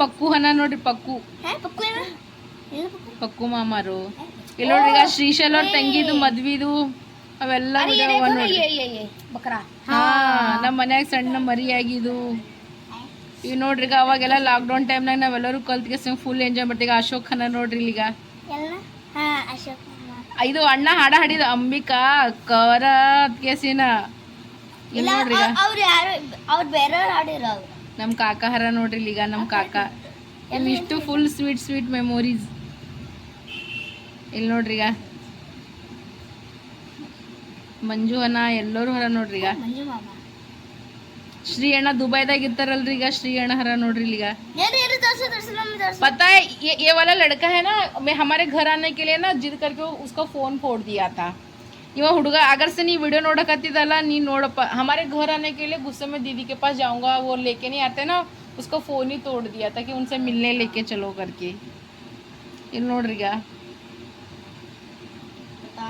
पक्ना नोड्री पक्ना
ಕಕ್ಕು ಮಾಮಾರು. ಇಲ್ಲ ನೋಡ್ರಿ ಈಗ ಶ್ರೀಶೈಲ ಅವ್ರ ತಂಗಿದು ಮದ್ವಿದು ಅವೆಲ್ಲ ಹಾ ನಮ್ಮ ಮನ್ಯಾಗ ಸಣ್ಣ ಮರಿಯಾಗಿದು ಈಗ ನೋಡ್ರಿ ಈಗ ಅವಾಗೆಲ್ಲ ಲಾಕ್ಡೌನ್ ಟೈಮ್ನಾಗ ನಾವೆಲ್ಲರೂ ಸಿಂಗ್ ಫುಲ್ ಎಂಜಾಯ್ ಮಾಡ್ತೀವಿ. ಅಶೋಕ್ ಖನ್ನ ನೋಡ್ರಿ ಈಗ ಇದು ಅಣ್ಣ ಹಾಡ ಹಾಡಿದ ಅಂಬಿಕಾ ಕವರ ಕೇಸಿನ ಇಲ್ಲ ನೋಡ್ರಿ ಈಗ. ನಮ್ಮ ಕಾಕ ಹರ ನೋಡ್ರಿ ಈಗ ನಮ್ಮ ಕಾಕ. ಇಷ್ಟು ಫುಲ್ ಸ್ವೀಟ್ ಸ್ವೀಟ್ ಮೆಮೊರೀಸ್ ಇಲ್ಲಿ ನೋಡ್ರಿ ಈಗ ಮಂಜು ಅಣ್ಣ ಎಲ್ಲರೂ ಹರ ನೋಡ್ರಿ ಈಗ
ಮಂಜು ಮಾಮ
ಶ್ರೀ ಅಣ್ಣ ದುಬೈದಾಗ ಇರ್ತಾರಲ್ರಿ ಈಗ ಶ್ರೀ ಅಣ್ಣ ಹರ ನೋಡ್ರಿ ಇಲ್ಲಿ ಈಗ
ಏನು ಇರು ತೋರ್ಸು ತೋರ್ಸು ನಮ್ಗೆ ತೋರ್ಸು
पता है ये ये वाला लड़का है ना मैं हमारे घर आने के लिए ना जिद करके उसका फोन फोड़ दिया था ಇವ ಹುಡುಗ अगर से ನೀ ವಿಡಿಯೋ ನೋಡಕತ್ತಿದಲ್ಲ ನೀ ನೋಡಪ್ಪ हमारे घर आने के लिए गुस्से में दीदी के पास जाऊंगा वो लेके नहीं आते ना उसका फोन ही तोड़ दिया था कि उनसे मिलने लेके चलो करके ಇಲ್ಲಿ ನೋಡ್ರಿ ಈಗ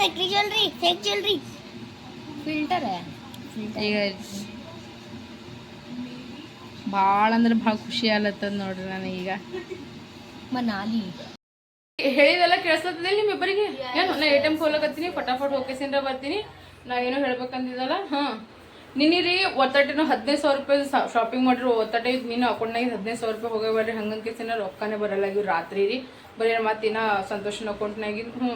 ನಕಲಿ ಫೇಕ್ ಫಿಲ್ಟರ್
ಈಗ ಭಾಳ ಅಂದ್ರೆ ಭಾಳ ಖುಷಿ ಆಗ್ಲತ್ತದ ನೋಡ್ರಿ ಈಗ.
ಮನಾಲಿ.
ಹೇಳಿದೆಲ್ಲ ಕೇಳಿಸ್ತದಿಲ್ಲ ನಿಮ್ಮಿಬ್ಬರಿಗೆ? ಏನು ನಾ ಎ ಟಿ ಎಂ ಫಟಾಫಟ್ ಹೋಗಿಸಿಂದ್ರ ಬರ್ತೀನಿ. ನಾ ಏನೋ ಹೇಳ್ಬೇಕಂದಿದ್ದಲ್ಲ ಹಾ ನಿನ್ನಿರಿ ಒತ್ತಟಿನ ಹದಿನೈದು ಸಾವಿರ ರೂಪಾಯಿ ಶಾಪಿಂಗ್ ಮಾಡಿರಿ ಒತ್ತಟ್ಟೆ ನೀನು ಅಕೌಂಟ್ನಾಗ ಹದಿನೈದು ಸಾವಿರ ರೂಪಾಯಿ ಹೋಗಬೇಡ್ರಿ ಹಂಗಂಕೇಸಿನ ರೊಕ್ಕನೇ ಬರಲ್ಲಾಗಿವ್ ರಾತ್ರಿ ರೀ. ಬರೀ ಮತ್ತಿನ ಸಂತೋಷನ ಅಕೌಂಟ್ನಾಗಿ ಹ್ಞೂ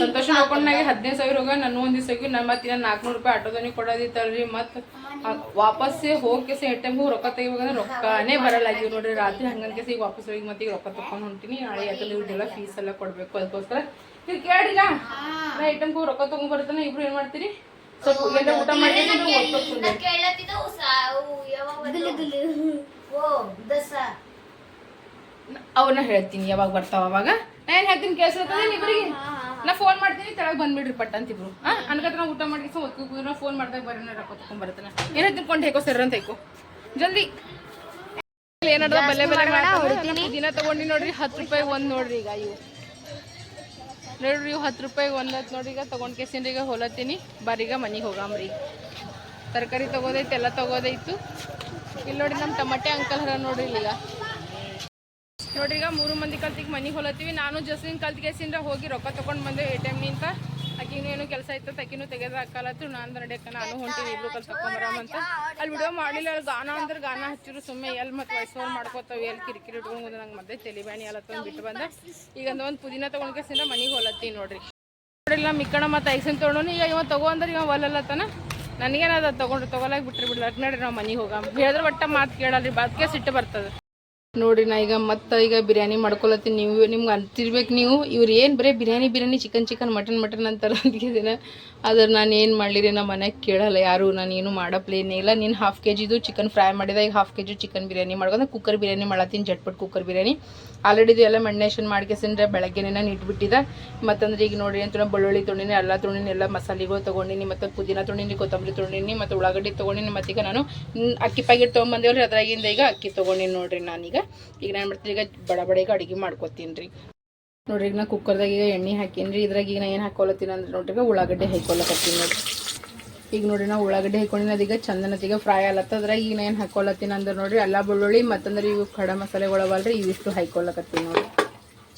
ಸಂತೋಷನ ಅಕೌಂಟ್ನಾಗ ಹದಿನೈದು ಸಾವಿರ ಹೋಗ ನಾನು ಒಂದು ದಿವಸ ಹೋಗಿ ನಾನು ಮತ್ತಿನ ನಾಲ್ಕುನೂರು ರೂಪಾಯಿ ಆಟೋದನಿಗೆ ಕೊಡೋದಿತ್ತಲ್ರಿ. ಮತ್ತು ವಾಪಸ್ಸೇ ಹೋಗ್ಕೆಸಿ ಎ ಟಿ ಎಮ್ಗೆ ರೊಕ್ಕ ತೆಗಿಬೇಕಂದ್ರೆ ರೊಕ್ಕನೇ ಬರಲ್ಲಾಗಿವ್ ನೋಡ್ರಿ. ರಾತ್ರಿ ಹಂಗಂಕೆಸಿ ಈಗ ವಾಪಸ್ ಹೋಗಿ ಮತ್ತೆ ಈಗ ರೊಕ್ಕ ತೊಗೊಂಡು ಹೊಂಟಿನಿ. ನಾಳೆ ಯಾಕಂದ್ರೆ ಇವ್ರದ್ದೆಲ್ಲ ಫೀಸ್ ಎಲ್ಲ ಕೊಡಬೇಕು. ಅದಕ್ಕೋಸ್ಕರ. ನೀವು ಕೇಳಿಲ್ಲ ನಾ ಐಟಮ್ಗೂ ರೊಕ್ಕ ತಗೊಂಡ್ ಬರ್ತಾನೆ. ಇಬ್ರು ಏನು ಮಾಡ್ತೀರಿ? ಸ್ವಲ್ಪ ಎಲ್ಲ ಊಟ ಮಾಡಿ ಅವನ್ನ ಹೇಳ್ತೀನಿ ಯಾವಾಗ ಬರ್ತಾವ ಅವಾಗ. ನಾ ಏನ್ ಹೇಳ್ತೀನಿ ಕೇಳಿಸ್ತದೆ ಇಬ್ಬರಿಗೆ ನಾ ಫೋನ್ ಮಾಡ್ತೀನಿ ತೆಳಗೆ ಬಂದ್ಬಿಡ್ರಿ ಪಟ್ಟ ಅಂತಿಬ್ರು ಹಾಂ ಅನ್ಕತ್ರ ಊಟ ಮಾಡಿ ಒತ್ಕೋದ್ರೆ ನಾ ಫೋನ್ ಮಾಡ್ದಾಗ ಬರೋಣ ರೊಕ್ಕ ತಗೊಂಡ್ ಬರ್ತಾನೆ ಏನೋ ತಿನ್ಕೊಂಡು ಹೇಗೋ ಸರ್ ಅಂತ ಹೇಗೋ ಜಲ್ದಿ. ಏನದ ಬಲ್ಲೆ ಬಲ್ಲೆ ದಿನ ತಗೊಂಡಿ ನೋಡ್ರಿ ಹತ್ತು ರೂಪಾಯಿ ಒಂದು ನೋಡ್ರಿ ಈಗ ಇವು ನೋಡ್ರಿ ಹತ್ತು ರೂಪಾಯಿಗೆ ಒಂದು ಹತ್ತು ನೋಡ್ರಿ ಈಗ ತೊಗೊಂಡು ಕೇಸಿಂದ ಈಗ ಹೊಲತ್ತೀನಿ. ಬಾರೀಗ ಮನೆಗೆ ಹೋಗಾಮ್ರಿ. ತರಕಾರಿ ತೊಗೋದೈತೆ, ಎಲ್ಲ ತೊಗೋದೈತು. ಇಲ್ಲಿ ನೋಡಿ ನಮ್ಮ ಟಮಾಟೆ ಅಂಕಲ್ ಹರ ನೋಡ್ರಿ ಈಗ ನೋಡ್ರಿ, ಈಗ ಮೂರು ಮಂದಿ ಕಲ್ತಿಗೆ ಮನೆಗೆ ಹೊಲತ್ತೀವಿ. ನಾನು ಜಸ್ಲಿನ್ ಕೇಸಿಂದ ಹೋಗಿ ರೊಕ್ಕ ತೊಗೊಂಡು ಬಂದೆ ಎ ಟಿ ಎಮ್ನಿಂದ ಆಕಿನೂ ಏನೋ ಕೆಲಸ ಇತ್ತು ಆಕಿನೂ ತೆಗೆದು ಹಾಕಲತ್ತು ನಾನು ನಡ್ಯಕ್ಕ ನಾನು ಹೊಂಟೀನಿ, ಇಬ್ರು ಕಲ್ ಅಂತ. ಅಲ್ಲಿ ವಿಡಿಯೋ ಮಾಡಿಲ್ಲ ಅಲ್ಲಿ ಗಾನ ಅಂದ್ರೆ ಗಾನ ಹಚ್ಚಿರು ಸುಮ್ಮನೆ ಎಲ್ಲಿ ಮತ್ತೆ ವಯಸ್ಸು ಮಾಡ್ಕೋತಾವೆ ಎಲ್ಲಿ ಕಿರಿಕಿರಿ ಇಟ್ಕೊಂಡು ನಂಗೆ ಮತ್ತೆ ತಲೆಬ್ಯಾನಿ ಎಲ್ಲ ತಂದು ಬಿಟ್ಟು ಬಂದ. ಈಗ ಒಂದು ಪುದೀನ ತೊಗೊಂಡ್ಕೆಸಿಂದ ಮನೆಗೆ ಹೊಲತ್ತೀನಿ ನೋಡ್ರಿ. ನೋಡಿಲ್ಲ ಮಿಕ್ಕಣ ಮತ್ತೆ ಐಸನ್ ತೊಗೊಂಡು ಈಗ ಇವ ತಗೋ ಅಂದ್ರೆ ಇವ ಒಲ್ಲಲ್ಲತನ ನನಗೇನದ ತಗೊಂಡ್ರು ತೊಗೊಲಾಗಿ ಬಿಟ್ರಿ ಬಿಡ್ಲ ನಡ್ರಿ ನಾವು ಮನೆಗೆ ಹೋಗಾಮ. ಹೇಳಿದ್ರೆ ಒಟ್ಟ ಮಾತು ಕೇಳಲ್ರಿ, ಬದ್ಕೆ ಸಿಟ್ಟು ಬರ್ತದೆ. ನೋಡ್ರಿ ನಾ ಈಗ ಮತ್ತೆ ಈಗ ಬಿರಿಯಾನಿ ಮಾಡ್ಕೊಳತ್ತೀನಿ. ನೀವು ನಿಮ್ಗೆ ಅಂತಿರ್ಬೇಕು ನೀವು. ಇವ್ರು ಏನು ಬರೀ biryani biryani chicken chicken mutton mutton ಅಂತಾರೆ ಅಂತಿದ್ದೀನಿ ಆದ್ರೆ ನಾನು ಏನು ಮಾಡಲಿರಿ ನಮ್ಮ ಮನೆಗೆ ಕೇಳಲ್ಲ ಯಾರು. ನಾನು ಏನು ಮಾಡಪ್ಲೇನೇ ಇಲ್ಲ. ನೀನು ಹಾಫ್ ಕೆ ಜಿದು ಚಿಕನ್ ಫ್ರೈ ಮಾಡಿದ, ಈಗ half K G chicken biryani ಮಾಡ್ಕೊಂಡು ಕುಕ್ಕರ್ ಬಿರಿಯಾನಿ ಮಾಡತ್ತೀನಿ, ಜಟ್ಪಟ್ ಕುಕ್ಕರ್ ಬಿರಿಯಾನಿ. ಆಲ್ರೆಡಿ ಇದು ಎಲ್ಲ ಮೆಣ್ಣೇಷನ್ ಮಾಡ್ಕೇಸಂದ್ರೆ ಬೆಳಗ್ಗೆನೇ ನಾನು ಇಟ್ಬಿಟ್ಟಿದ್ದೆ. ಮತ್ತಂದ್ರೆ ಈಗ ನೋಡ್ರಿ ಅಂತ ಬೆಳ್ಳುಳ್ಳಿ ತೊಗೊಂಡಿನಿ ಎಲ್ಲ ತೊಗೊಂಡಿನಿ ಎಲ್ಲ ಮಸಾಲೆಗಳು ತೊಗೊಂಡಿನಿ, ಮತ್ತು ಪುದೀನ ತೊಗೊಂಡಿನಿ ಕೊತ್ತಂಬರಿ ತೊಗೊಂಡಿನಿ ಮತ್ತು ಉಳ್ಳಾಗಡ್ಡಿ ತೊಗೊಂಡಿನಿ, ಮತ್ತೀಗ ನಾನು ಅಕ್ಕಿ ಪ್ಯಾಕೆಟ್ ತೊಗೊಂಬಂದೇವ್ರಿ ಅದ್ರಾಗಿಂದ ಈಗ ಅಕ್ಕಿ ತೊಗೊಂಡಿನಿ ನೋಡ್ರಿ ನಾನೀಗ. ಈಗ ನಾನು ಮಾಡ್ತೀನಿ, ಈಗ ಬಡ ಬಡ ಅಡುಗೆ ಮಾಡ್ಕೊತೀನಿ ರೀ ನೋಡ್ರಿ, ಈಗ ನಾ ಕುಕ್ಕರ್ದಾಗ ಈಗ ಎಣ್ಣೆ ಹಾಕೀನಿ ರೀ ಇದ್ರಾಗ ಈಗ ನಾ ಏನು ಹಾಕೊಳತ್ತೀನಿ ಅಂದ್ರೆ ನೋಡ್ರಿ, ಈಗ ಉಳ್ಳಾಗಡ್ಡೆ ಹಾಕೊಳಕತ್ತೀನಿ ನೋಡ್ರಿ. ಈಗ ನೋಡ್ರಿ ನಾವು ಉಳ್ಳಾಗಡ್ಡೆ ಹಾಕೊಂಡಿನ, ಅದೀಗ ಚಂದನತಿಗೆ ಫ್ರೈ ಅಲ್ಲತ್ತದ್ರಾಗ ಈಗ ನಾ ಏನು ಹಾಕೊಳತ್ತೀನಿ ಅಂದ್ರೆ ನೋಡ್ರಿ ಎಲ್ಲ ಬೆಳ್ಳುಳ್ಳಿ, ಮತ್ತಂದ್ರೆ ಇವು ಖಡ ಮಸಾಲೆಗಳವಲ್ರಿ ಇವಿಷ್ಟು ಹಾಕೊಳಕತ್ತೀನಿ ನೋಡ್ರಿ.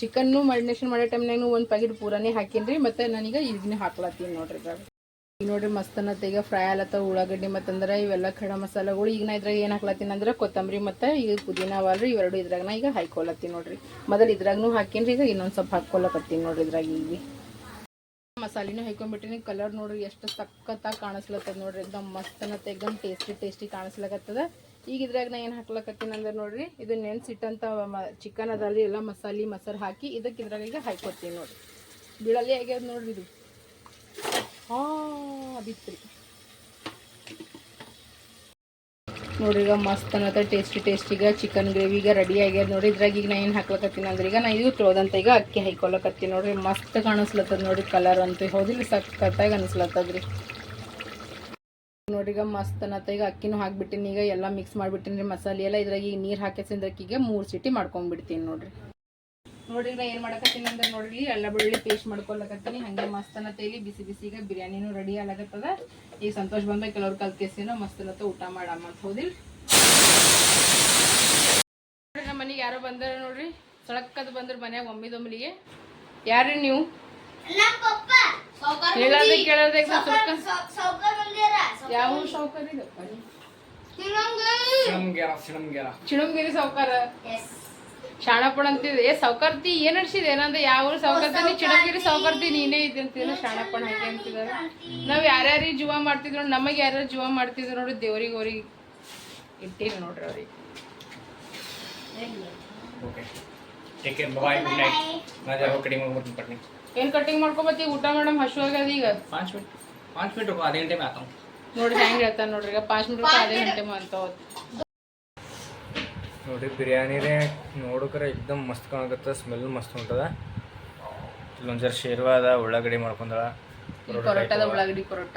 ಚಿಕನ್ನು ಮ್ಯಾರಿನೇಷನ್ ಮಾಡೋ ಟೈಮ್ನಾಗ ಒಂದು ಪ್ಯಾಕೆಟ್ ಪೂರಾನೇ ಹಾಕೀನಿ ರೀ ಮತ್ತು ನಾನೀಗ ಇದನ್ನೇ ಹಾಕ್ಲತ್ತೀನಿ ನೋಡ್ರಿ ಇದ್ರಾಗ. ಈಗ ನೋಡ್ರಿ ಮಸ್ತನತ್ತ ಈಗ ಫ್ರೈ ಆಲತ್ತ, ಉಳ್ಳಾಗಡ್ಡಿ ಮತ್ತಂದ್ರೆ ಇವೆಲ್ಲ ಖಡ ಮಸಾಲಗಳು. ಈಗ ನಾ ಇದ್ರಾಗ ಏನು ಹಾಕ್ಲತ್ತೀನಿ ಅಂದ್ರೆ ಕೊತ್ತಂಬರಿ ಮತ್ತು ಈಗ ಪುದೀನ ಅವಲ್ರಿ ಇವೆರಡು ಇದ್ರಾಗ ನಾ ಈಗ ಹಾಕೊಳತ್ತೀನಿ ನೋಡ್ರಿ. ಮೊದಲು ಇದ್ರಾಗೂ ಹಾಕೀನಿ ಈಗ ಇನ್ನೊಂದು ಸ್ವಲ್ಪ ಹಾಕ್ಕೊಳಕತ್ತೀನಿ ನೋಡ್ರಿ ಇದ್ರಾಗ ಈಗ ಮಸಾಲಿನೂ ಹಾಕೊಂಡ್ಬಿಟ್ಟಿನಿ ಕಲರ್ ನೋಡ್ರಿ ಎಷ್ಟು ಸಕ್ಕತ್ತಾಗಿ ಕಾಣಿಸ್ಲತ್ತದ ನೋಡ್ರಿ, ಎಕ್ದಮ್ ಮಸ್ತನತ್ತ, ಎಕ್ದಮ್ ಟೇಸ್ಟಿ ಟೇಸ್ಟಿ ಕಾಣಿಸ್ಲಕತ್ತದ. ಈಗ ಇದ್ರಾಗ ನಾ ಏನು ಹಾಕ್ಲಕತ್ತೀನಿ ಅಂದ್ರೆ ನೋಡ್ರಿ, ಇದು ನೆನ್ಸಿಟ್ಟಂತ ಚಿಕನ್ ಅದಲ್ರಿ, ಎಲ್ಲ ಮಸಾಲೆ, ಮೊಸರು ಹಾಕಿ ಇದಕ್ಕೆ ಇದ್ರಾಗ ಈಗ ಹಾಕೊತೀನಿ ನೋಡ್ರಿ. ಬಿಳಲ್ಲಿ ಆಗ್ಯದ ನೋಡ್ರಿ ಇದು. ಅದಿತ್ರಿ ನೋಡ್ರಿ ಈಗ ಮಸ್ತ್ ಅನ್ನತ್ತ ಟೇಸ್ಟಿ ಟೇಸ್ಟಿಗ ಚಿಕನ್ ಗ್ರೇವಿಗ ರೆಡಿ ಆಗ್ಯದ ನೋಡಿ ಇದ್ರಾಗ ಈಗ ನಾ ಏನು ಹಾಕ್ಲಕತ್ತೀನಿ ಅಂದ್ರೆ ಈಗ ನಾ ಇದು ತೋದಂತ ಈಗ ಅಕ್ಕಿ ಹಾಕೊಳಕತ್ತೀನಿ ನೋಡ್ರಿ. ಮಸ್ತ್ ಕಾಣಿಸ್ಲತ್ತದ ನೋಡ್ರಿ ಕಲರ್ ಅಂತೂ. ಹೌದಿಲ್ಲ, ಸಖತ್ತಾಗಿ ಅನಿಸ್ಲತ್ತದ್ರಿ. ನೋಡಿ ನೋಡ್ರಿ ಈಗ ಮಸ್ತ್ ಅನ್ನತ್ತ, ಈಗ ಅಕ್ಕಿನೂ ಹಾಕ್ಬಿಟ್ಟಿನಿ, ಈಗ ಎಲ್ಲ ಮಿಕ್ಸ್ ಮಾಡಿಬಿಟ್ಟಿನಿ ರೀ ಮಸಾಲೆ ಎಲ್ಲ. ಇದ್ರಾಗ ಈಗ ನೀರು ಅಕ್ಕಿಗೆ ಮೂರು ಸಿಟಿ ಮಾಡ್ಕೊಂಡ್ಬಿಡ್ತೀನಿ ನೋಡ್ರಿ. ನೋಡ್ರಿ ನಾ ಏನು ಮಾಡಕತ್ತೀನಿ ಅಂದ್ರೆ ನೋಡ್ರಿ ಎಲ್ಲ ಬೆಳ್ಳಿ ಪೇಸ್ಟ್ ಮಾಡ್ಕೊಳಕತ್ತೀನಿ. ಹಂಗೆ ಮಸ್ತ್ ಇಲ್ಲಿ ಬಿಸಿ ಬಿಸಿಗೆ ಬಿರಿಯಾನಿನೂ ರೆಡಿ ಆಗ್ಲಕತ್ತದ. ಈಗ ಸಂತೋಷ್ ಬಂದ ಕೆಲವ್ರು ಕೇಸಿನ ಮಸ್ತ್ ಅನ್ನತ್ತ ಊಟ ಮಾಡಮ್ಮ ಅಂತ ಹೋದಿಲ್. ನೋಡ್ರಿ ನಮ್ಮ ಮನೆಗೆ ಯಾರೋ ಬಂದಾರ ನೋಡ್ರಿ. ಸಳಕ್ಕದ್ ಬಂದ್ರ ಮನ್ಯಾಗ ಒಮ್ಮಿದೊಮ್ಮಿಗೆ ಯಾರ್ರಿ ನೀವು? ಹೇಳದೆ ಕೇಳದೆ. ಯಾವ ಸೌಕರ್ಯ
ತಿನ್ನಂಗ.
ಚಿಣಂಗಿರಿ ಶಾಣಪಣ ಅಂತಿದ್. ಏ ಸೌಕರ್ತಿ ಏನ್ ಅನ್ಸಿದೆ ಏನಂದ್ರೆ ಯಾವ ಸೌಕರ್ತಿ ಚಿಡಕಿರಿ ಸೌಕರ್ತಿ. ನೀನೇ ಇದೆ ಅಂತಿದ್ರು ಶಾಣಪಣ ಹಾಕಿ ಅಂತಿದಾರ ನಾವ್ ಯಾರ್ಯಾರಿಗೆ ಜೀವ ಮಾಡ್ತಿದ್ರು ನಮಗೆ ಯಾರ್ಯಾರು ಜೀವ ಮಾಡ್ತಿದ್ರು ನೋಡ್ರಿ ದೇವ್ರಿಗೆ ಅವ್ರಿಗೆ ಇಟ್ಟಿರಿ ನೋಡ್ರಿ ಅವ್ರಿಗೆ. ಏನ್ ಕಟಿಂಗ್ ಮಾಡ್ಕೊಬತ್ತಿ? ಊಟ ಮೇಡಮ್ ಹಸು ಆಗ್ಯದ ಈಗ?
ಪಾಂಚ್ ಮಿನಿಟ್. ಪಾಂಚ್ ಮಿನಿಟ್ ಅದೇ ಗಂಟೆ
ನೋಡ್ರಿ ಹೆಂಗ್ ಹೇಳ್ತಾರ ನೋಡ್ರಿ. ಈಗ ಪಾಂಚ್ ಮಿನಿಟ್ ರೂಪಾಯಿ ಅದೇ ಗಂಟೆ ಮಾಡ್ತಾವ
ನೋಡಿರಿ ಬಿರಿಯಾನಿ ರೀ ನೋಡಕ್ರೆ ಎಕ್ದಮ್ ಮಸ್ತ್ ಕಾಣಕತ್ತ ಸ್ಮೆಲ್ ಮಸ್ತ್ ಹೊಂಟದ ಇಲ್ಲೊಂದು ಜರ ಶೇರ್ವ ಅದ ಉಳ್ಳಾಗಡ್ಡಿ ಮಾಡ್ಕೊಂಡಳ.
ಪರೋಟದ ಉಳ್ಳಾಗಡ್ಡಿ ಪರೋಟ.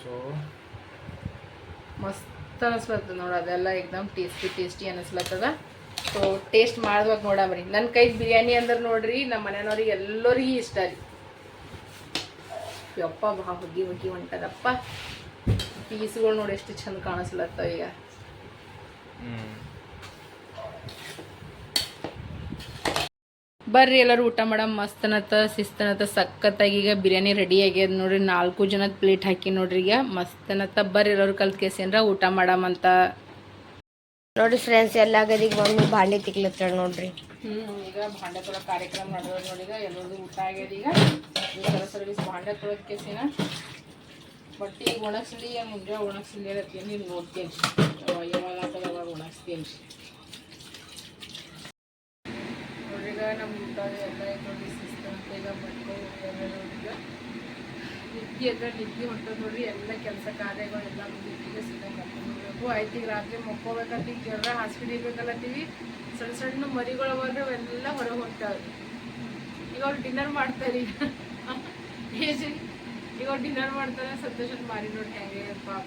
ಸೊ
ಮಸ್ತ್ ಅನಿಸ್ಲತ್ತದ ನೋಡಿ ಅದೆಲ್ಲ ಎಕ್ದಮ್ ಟೇಸ್ಟಿ ಟೇಸ್ಟಿ ಅನಿಸ್ಲತ್ತದ. ಸೊ ಟೇಸ್ಟ್ ಮಾಡ್ಬೇಕು ನೋಡಮ್ರಿ ನನ್ನ ಕೈ ಬಿರಿಯಾನಿ ಅಂದ್ರೆ ನೋಡ್ರಿ ನಮ್ಮ ಮನೆಯವ್ರಿಗೆ ಎಲ್ಲರಿಗೂ ಇಷ್ಟ ರೀ. ಯಪ್ಪ ಬಾ ಹೊಗಿ ಹೊಗಿ ಹೊಂಟದಪ್ಪ. ಪೀಸ್ಗಳು ನೋಡಿ ಎಷ್ಟು ಚಂದ ಕಾಣಿಸ್ಲತ್ತವ ಈಗ. ಬರ್ರಿ ಎಲ್ಲರೂ ಊಟ ಮಾಡಮ್ ಮಸ್ತನತ್ತ ಶಿಸ್ತನತ್ತ ಸಖತ್ತಾಗಿ ಈಗ ಬಿರಿಯಾನಿ ರೆಡಿ ಆಗ್ಯದ ನೋಡ್ರಿ ನಾಲ್ಕು ಜನದ ಪ್ಲೇಟ್ ಹಾಕಿ ನೋಡ್ರಿ ಈಗ ಮಸ್ತನತ್ತ ಬರ್ರಿ ಎಲ್ಲರೂ ಕಲ್ತ್ ಕೇಸೇನ್ರ ಊಟ ಮಾಡಮಂತ
ನೋಡ್ರಿ ಫ್ರೆಂಡ್ಸ್ ಎಲ್ಲ ಗದಿಗ್ ಮಮ್ಮಿ ಬಾಂಡೆ ತಿಕ್ಲತ್ತಾಳ ನೋಡ್ರಿ
ಈಗ ಭಾಂಡೆ ತೊಳೋ ಕಾರ್ಯಕ್ರಮ ನಡೆದ ನೋಡಿ ಈಗ ಎಲ್ಲರದು ಊಟ ಆಗ್ಯದ ಈಗ ಸರ್ವಿಸ್ ಭಾಂಡೆ ತೊಳೋದ್ ಕೇಸಿನ ಬಟ್ ಈಗ ಒಣಗಿಸ್ಲಿ ಮುಂಜಾನೆ ಒಣಗಿಸ್ಲಿ ನೋಡ್ತೇನೆ ಈಗ ನೋಡ್ತೀನಿ ಯಾವಾಗ ಅವಾಗ ಒಣಗಿಸ್ತೀನಿ ನೋಡ್ರಿ ಈಗ ನಮ್ಮ ಊಟ ಎಲ್ಲ ನೋಡಿ ಸಿಸ್ಟಮ್ ಈಗ ನೋಡ್ರಿ ಈಗ ನಿದ್ದೆ ಅಂದ್ರೆ ನಿದ್ದೆ ಹೊಂಟದ ನೋಡ್ರಿ, ಎಲ್ಲ ಕೆಲಸ ಕಾರ್ಯಗಳೆಲ್ಲ ಎಲ್ಲ ಮುಗಿದಿಗೆ ಸೀದಾ ಕರ್ಕೊಂಡ್ಬರ್ಬೇಕು ಆಯ್ತು ಈಗ ರಾತ್ರಿ ಮಕ್ಕೋಬೇಕಂತ ಈಗ ಜರ ಹಾಸಿಗೆ ಹಿಡಿಬೇಕಲ್ಲತ್ತೀವಿ ಸಣ್ಣ ಸಣ್ಣ ಮರಿಗಳು ಅವೆಲ್ಲ ಹೊರಗೆ ಹೋಗ್ತಾವೆ ಈಗ ಅವ್ರು ಡಿನ್ನರ್ ಮಾಡ್ತಾರೆ ಈಗ. ಈಗ ಅವ್ರು ಡಿನ್ನರ್ ಮಾಡ್ತಾರೆ, ಸಂತೋಷ ಮಾರಿ ನೋಡಿ ಹೆಂಗೆ ಪಾಪ.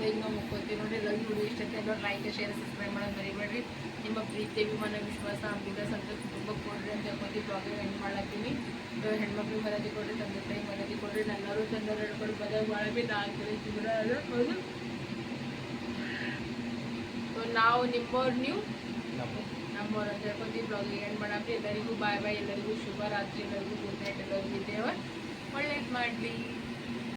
ನಾವು ಮುಕ್ಕೋತೀವಿ ಎಲ್ಲರಿಗೂ ನೋಡಿ ಇಷ್ಟಕ್ಕೆ ನೋಡಿ ಲೈಕ್ ಶೇರ್ ಸಬ್ಸ್ಕ್ರೈಬ್ ಮಾಡೋದು ಮರಿಬೇಡ್ರಿ. ನಿಮ್ಮ ಪ್ರೀತಿ, ಅಭಿಮಾನ, ವಿಶ್ವಾಸ ಅಂಬಿಗ ಸಂತ ಕುಟುಂಬಕ್ಕೆ ಕೊಡ್ರಿ ಅಂತ ಹೇಳ್ಕೊಂಡು ಬ್ಲಾಗ್ ಎಂಡ್ ಮಾಡ್ಲಾಕ್ತೀನಿ ಹೆಣ್ಮಕ್ಳಿಗೆ ಮರ್ಯಾದೆ ಕೊಡ್ರಿ, ತಂದೆ ತಾಯಿ ಮರ್ಯಾದೆ ಕೊಡ್ರಿ ನನ್ನವರು ತಂದವರು ಹೇಳ್ಕೊಂಡು ಮದುವೆ ಭಾಳ ನಾಲ್ಕು ಸೊ ನಾವು ನಿಮ್ಮವ್ರು ನೀವು? ನಮ್ಮವ್ರು ಅಂತ ಬ್ಲಾಗಿಗೆ ಎಂಡ್ ಮಾಡಾಕ್ರಿ. ಎಲ್ಲರಿಗೂ ಬಾಯ್ ಬಾಯ್ ಎಲ್ಲರಿಗೂ ಶುಭ ರಾತ್ರಿ ಎಲ್ಲರಿಗೂ ಗುಡ್ ನೈಟ್ ಎಲ್ಲರಿಗೂ ಇದ್ದೇವೆ ಒಳ್ಳೇದು ಮಾಡಲಿ.